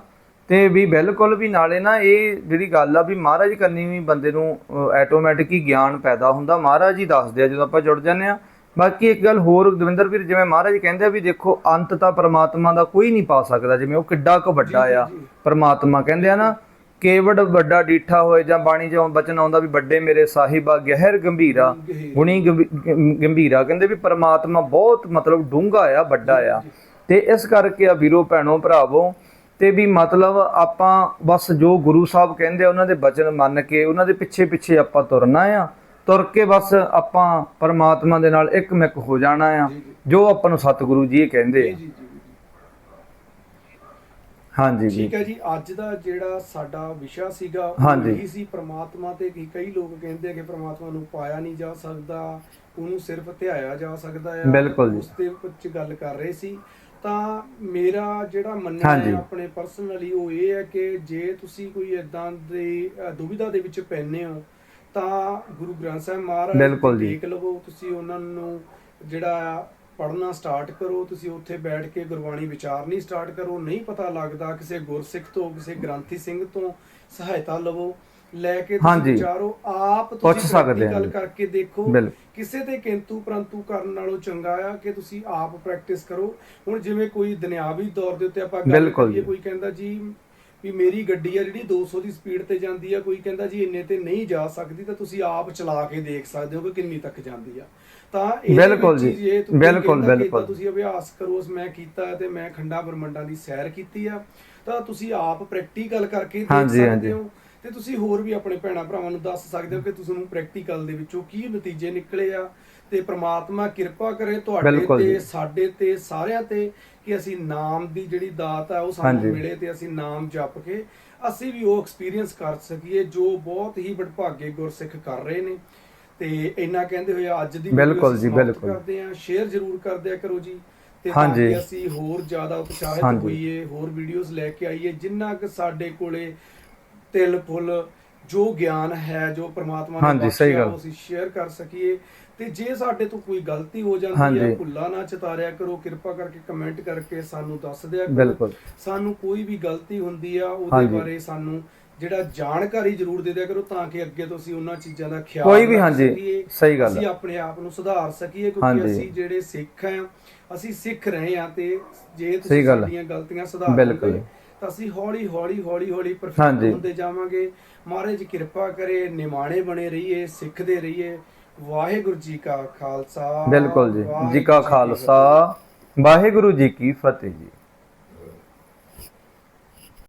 ਤੇ ਵੀ ਬਿਲਕੁਲ ਵੀ ਨਾਲੇ ਨਾ ਇਹ ਜਿਹੜੀ ਗੱਲ ਆ ਵੀ ਮਹਾਰਾਜ ਕਰਨੀ ਵੀ ਬੰਦੇ ਨੂੰ ਆਟੋਮੈਟਿਕ ਹੀ ਗਿਆਨ ਪੈਦਾ ਹੁੰਦਾ। ਮਹਾਰਾਜ ਹੀ ਦੱਸਦੇ ਆ ਜਦੋਂ ਆਪਾਂ ਜੁੜ ਜਾਂਦੇ ਆ। ਬਾਕੀ ਇੱਕ ਗੱਲ ਹੋਰ ਦਵਿੰਦਰ ਵੀਰ ਜਿਵੇਂ ਮਹਾਰਾਜ ਕਹਿੰਦੇ ਆ ਵੀ ਦੇਖੋ ਅੰਤ ਤਾਂ ਪ੍ਰਮਾਤਮਾ ਦਾ ਕੋਈ ਨਹੀਂ ਪਾ ਸਕਦਾ ਜਿਵੇਂ ਉਹ ਕਿੱਡਾ ਕੁ ਵੱਡਾ ਆ। ਪ੍ਰਮਾਤਮਾ ਕਹਿੰਦੇ ਆ ਨਾ ਕੇਵੜ ਵੱਡਾ ਡੀਠਾ ਹੋਏ ਜਾਂ ਬਾਣੀ ਚੋਂ ਬਚਨ ਆਉਂਦਾ ਵੀ ਵੱਡੇ ਮੇਰੇ ਸਾਹਿਬਾ ਗਹਿਰ ਗੰਭੀਰਾ। ਗੁਣੀ ਗੰਭੀਰਾ। ਕਹਿੰਦੇ ਵੀ ਪਰਮਾਤਮਾ ਬਹੁਤ ਮਤਲਬ ਡੂੰਘਾ ਆ ਵੱਡਾ ਆ। ਤੇ ਇਸ ਕਰਕੇ ਆ ਵੀਰੋ ਭੈਣੋ ਭਰਾਵੋ ਤੇ ਵੀ ਮਤਲਬ ਆਪਾਂ ਬਸ ਜੋ ਗੁਰੂ ਸਾਹਿਬ ਕਹਿੰਦੇ ਆ ਉਹਨਾਂ ਦੇ ਬਚਨ ਮੰਨ ਕੇ ਉਹਨਾਂ ਦੇ ਪਿੱਛੇ ਪਿੱਛੇ ਆਪਾਂ ਤੁਰਨਾ ਆ। ਤੁਰ ਕੇ ਬਸ ਆਪਾਂ ਪਰਮਾਤਮਾ ਦੇ ਨਾਲ ਇੱਕਮਿਕ ਹੋ ਜਾਣਾ ਆ ਜੀ, ਆਪਾਂ ਨੂੰ ਸਤਿਗੁਰੂ ਜੀ ਇਹ ਕਹਿੰਦੇ ਆ। ਹਾਂਜੀ ਜੀ। ਠੀਕ ਹੈ ਜੀ ਅੱਜ ਦਾ ਜਿਹੜਾ ਸਾਡਾ ਵਿਸ਼ਾ ਸੀਗਾ ਉਹ ਸੀ ਪ੍ਰਮਾਤਮਾ ਤੇ ਕੀ ਕਈ ਲੋਕ ਕਹਿੰਦੇ ਆ ਕਿ ਪ੍ਰਮਾਤਮਾ ਨੂੰ ਪਾਇਆ ਨਹੀਂ ਜਾ ਸਕਦਾ ਉਹਨੂੰ ਸਿਰਫ ਧਿਆਇਆ ਜਾ ਸਕਦਾ ਆ। ਬਿਲਕੁਲ ਜੀ। ਉਸ ਦੇ ਵਿੱਚ ਗੱਲ ਕਰ ਰਹੇ ਸੀ। ਤਾਂ ਮੇਰਾ ਜਿਹੜਾ ਮੰਨਣਾ। ਹੈ ਆਪਣੇ ਪਰਸਨਲੀ ਉਹ ਇਹ ਹੈ ਕਿ ਜੇ ਤੁਸੀਂ ਕੋਈ ਇਦਾਂ ਦੀ ਅ, ਦੁਵਿਧਾ ਦੇ ਵਿੱਚ ਪੈਨੇ ਹੋ ਤਾਂ ਗੁਰੂ ਗ੍ਰੰਥ ਸਾਹਿਬ ਮਹਾਰਾਜ। ਦੇਖ ਲਵੋ ਤੁਸੀਂ ਉਹਨਾਂ ਨੂੰ ਜਿਹੜਾ ਪੜ੍ਹਨਾ ਸਟਾਰਟ ਕਰੋ ਤੁਸੀਂ ਉੱਥੇ ਬੈਠ ਕੇ ਗੁਰਬਾਣੀ ਵਿਚਾਰਨੀ ਸਟਾਰਟ ਕਰੋ ਨਹੀਂ ਪਤਾ ਲੱਗਦਾ ਕਿਸੇ ਗੁਰਸਿੱਖ ਤੋਂ ਕਿਸੇ ਗ੍ਰੰਥੀ ਸਿੰਘ ਤੋਂ ਸਹਾਇਤਾ ਲਵੋ ਲੈ ਕੇ ਤੁਸੀਂ ਹਾਂਜੀ। ਵਿਚਾਰੋ ਆਪ ਪੁੱਛ ਤੁਸੀਂ ਸਕਦੇ ਹਾਂ ਗੱਲ ਜੀ। ਕਰਕੇ ਦੇਖੋ ਬਿਲਕੁਲ। ਕਿਸੇ ਤੇ ਕਿੰਤੂ ਪਰੰਤੂ ਕਰਨ ਨਾਲੋਂ ਚੰਗਾ ਆ ਕਿ ਤੁਸੀਂ ਆਪ ਪ੍ਰੈਕਟਿਸ ਕਰੋ ਹੁਣ ਜਿਵੇਂ ਕੋਈ ਦੁਨਿਆਵੀ ਦੌਰ ਦੇ ਉੱਤੇ ਆਪਾਂ ਗੱਲ ਬਿਲਕੁਲ ਕਰੀਏ ਜੀ। ਕੋਈ ਕਹਿੰਦਾ ਜੀ ਵੀ ਮੇਰੀ ਗੱਡੀ ਆ ਜਿਹੜੀ 200 ਦੀ ਸਪੀਡ ਤੇ ਜਾਂਦੀ ਆ ਕੋਈ ਕਹਿੰਦਾ ਜੀ ਇੰਨੇ ਤੇ ਨਹੀਂ ਜਾ ਸਕਦੀ ਤਾਂ ਤੁਸੀਂ ਆਪ ਚਲਾ ਕੇ ਦੇਖ ਸਕਦੇ ਹੋ ਕਿ ਕਿੰਨੀ ਤੱਕ ਜਾਂਦੀ ਆ ਤਾਂ ਇਹਦੇ ਬਿਲਕੁਲ ਵਿੱਚ ਜੀ। ਤੁਸੀਂ ਬਿਲਕੁਲ, ਕਹਿੰਦਾ ਕਿ ਬਿਲਕੁਲ। ਤੁਸੀਂ ਅਭਿਆਸ ਕਰੋ ਮੈਂ ਕੀਤਾ ਤੇ ਮੈਂ ਖੰਡਾ ਬ੍ਰਹਮੰਡਾਂ ਦੀ ਸੈਰ ਕੀਤੀ ਆ ਤਾਂ ਤੁਸੀਂ ਆਪ ਪ੍ਰੈਕਟੀਕਲ ਕਰਕੇ ਦੇਖ ਹਾਂਜੀ, ਸਕਦੇ। ਹੋ ਤੇ ਤੁਸੀਂ ਹੋਰ ਵੀ ਆਪਣੇ ਭੈਣਾਂ ਭਰਾਵਾਂ ਨੂੰ ਦੱਸ ਸਕਦੇ ਹੋ ਕਿ ਤੁਹਾਨੂੰ ਪ੍ਰੈਕਟੀਕਲ ਦੇ ਵਿੱਚੋਂ ਕੀ ਨਤੀਜੇ ਨਿਕਲੇ ਆ ਤੇ ਪ੍ਰਮਾਤਮਾ ਕਿਰਪਾ ਕਰੇ ਤੁਹਾਡੇ ਤੇ। ਸਾਡੇ ਤੇ ਸਾਰਿਆਂ ਤੇ ਕਿ ਅਸੀਂ ਨਾਮ ਦੀ ਜਿਹੜੀ ਦਾਤ ਆ ਉਹ ਸਾਨੂੰ। ਮਿਲੇ ਤੇ ਅਸੀਂ ਨਾਮ ਜਪ ਕੇ ਅਸੀਂ ਵੀ ਉਹ ਐਕਸਪੀਰੀਅੰਸ ਕਰ ਸਕੀਏ ਜੋ ਬਹੁਤ ਹੀ ਵਡਭਾਗੇ ਗੁਰਸਿੱਖ ਕਰ ਰਹੇ ਨੇ ਤੇ ਇੰਨਾ ਕਹਿੰਦੇ ਹੋਏ ਅੱਜ ਦੀ ਬਿਲਕੁਲ ਜੀ, ਬਿਲਕੁਲ। ਕਰਦੇ ਆ ਸ਼ੇਅਰ ਜ਼ਰੂਰ ਕਰ ਦਿਆ ਕਰੋ ਜੀ ਤੇ ਹਾਂਜੀ। ਤਾਂ ਕਿ ਅਸੀਂ ਹੋਰ ਜ਼ਿਆਦਾ ਉਤਸ਼ਾਹਿਤ। ਹੋਈਏ ਹੋਰ ਵੀਡੀਓਜ਼ ਲੈ ਕੇ ਆਈਏ ਜਿੰਨਾ ਕਿ ਸਾਡੇ ਕੋਲੇ ਤਿਲ ਫੁੱਲ ਜੋ ਗਿਆਨ ਹੈ ਜੋ ਪ੍ਰਮਾਤਮਾ ਨੇ ਹਾਂਜੀ, ਸਹੀ ਬਖਸ਼ਿਆ ਗੱਲ। ਉਹ ਅਸੀਂ ਸ਼ੇਅਰ ਕਰ ਸਕੀਏ ਤੇ ਜੇ ਸਾਡੇ ਤੋਂ ਕੋਈ ਗਲਤੀ ਹੋ ਜਾਂਦੀ ਹਾਂਜੀ। ਹੈ ਭੁੱਲਾ ਨਾ ਚਤਾਰਿਆ ਕਰੋ ਕਿਰਪਾ ਕਰਕੇ ਕਮੈਂਟ ਕਰਕੇ ਸਾਨੂੰ ਦੱਸ ਦਿਆ ਕਰੋ ਬਿਲਕੁਲ ਸਾਨੂੰ ਕੋਈ ਵੀ ਗਲਤੀ ਹੁੰਦੀ ਆ ਉਹਦੇ ਹਾਂਜੀ। ਬਾਰੇ ਸਾਨੂੰ ਜਿਹੜਾ ਜਾਣਕਾਰੀ ਜ਼ਰੂਰ ਦੇ ਦਿਆ ਕਰੋ ਤਾਂ ਕਿ ਅੱਗੇ ਤੋਂ ਅਸੀਂ ਉਹਨਾਂ ਚੀਜ਼ਾਂ ਦਾ ਖਿਆਲ ਕੋਈ ਵੀ ਰੱਖ ਹਾਂਜੀ, ਸਕੀਏ, ਸਹੀ ਗੱਲ ਅਸੀਂ ਆ। ਆਪਣੇ ਆਪ ਨੂੰ ਸੁਧਾਰ ਸਕੀਏ ਕਿਉਂਕਿ ਹਾਂਜੀ। ਅਸੀਂ ਜਿਹੜੇ ਸਿੱਖ ਆ ਅਸੀਂ ਸਿੱਖ ਰਹੇ ਆ ਤੇ ਜੇ ਤੁਸੀਂ ਗੱਲ ਆ। ਸਾਡੀਆਂ ਗਲਤੀਆਂ ਸੁਧਾਰ ਬਿਲਕੁਲ। ਲਓਗੇ, ਤਾਂ ਅਸੀਂ ਹੌਲੀ ਹੌਲੀ ਹੌਲੀ ਹੌਲੀ ਪਰਫੈਕਟ। ਹੁੰਦੇ ਜਾਵਾਂਗੇ। ਮਹਾਰਾਜ ਕਿਰਪਾ ਕਰੇ ਨਿਮਾਣੇ ਬਣੇ ਰਹੀਏ ਸਿੱਖਦੇ ਰਹੀਏ। ਵਾਹਿਗੁਰੂ ਜੀ ਕਾ ਖਾਲਸਾ ਬਿਲਕੁਲ ਜੀ। ਜੀ ਕੀ ਖਾਲਸਾ। ਵਾਹਿਗੁਰੂ ਜੀ ਕੀ ਫਤਿਹ ਜੀ।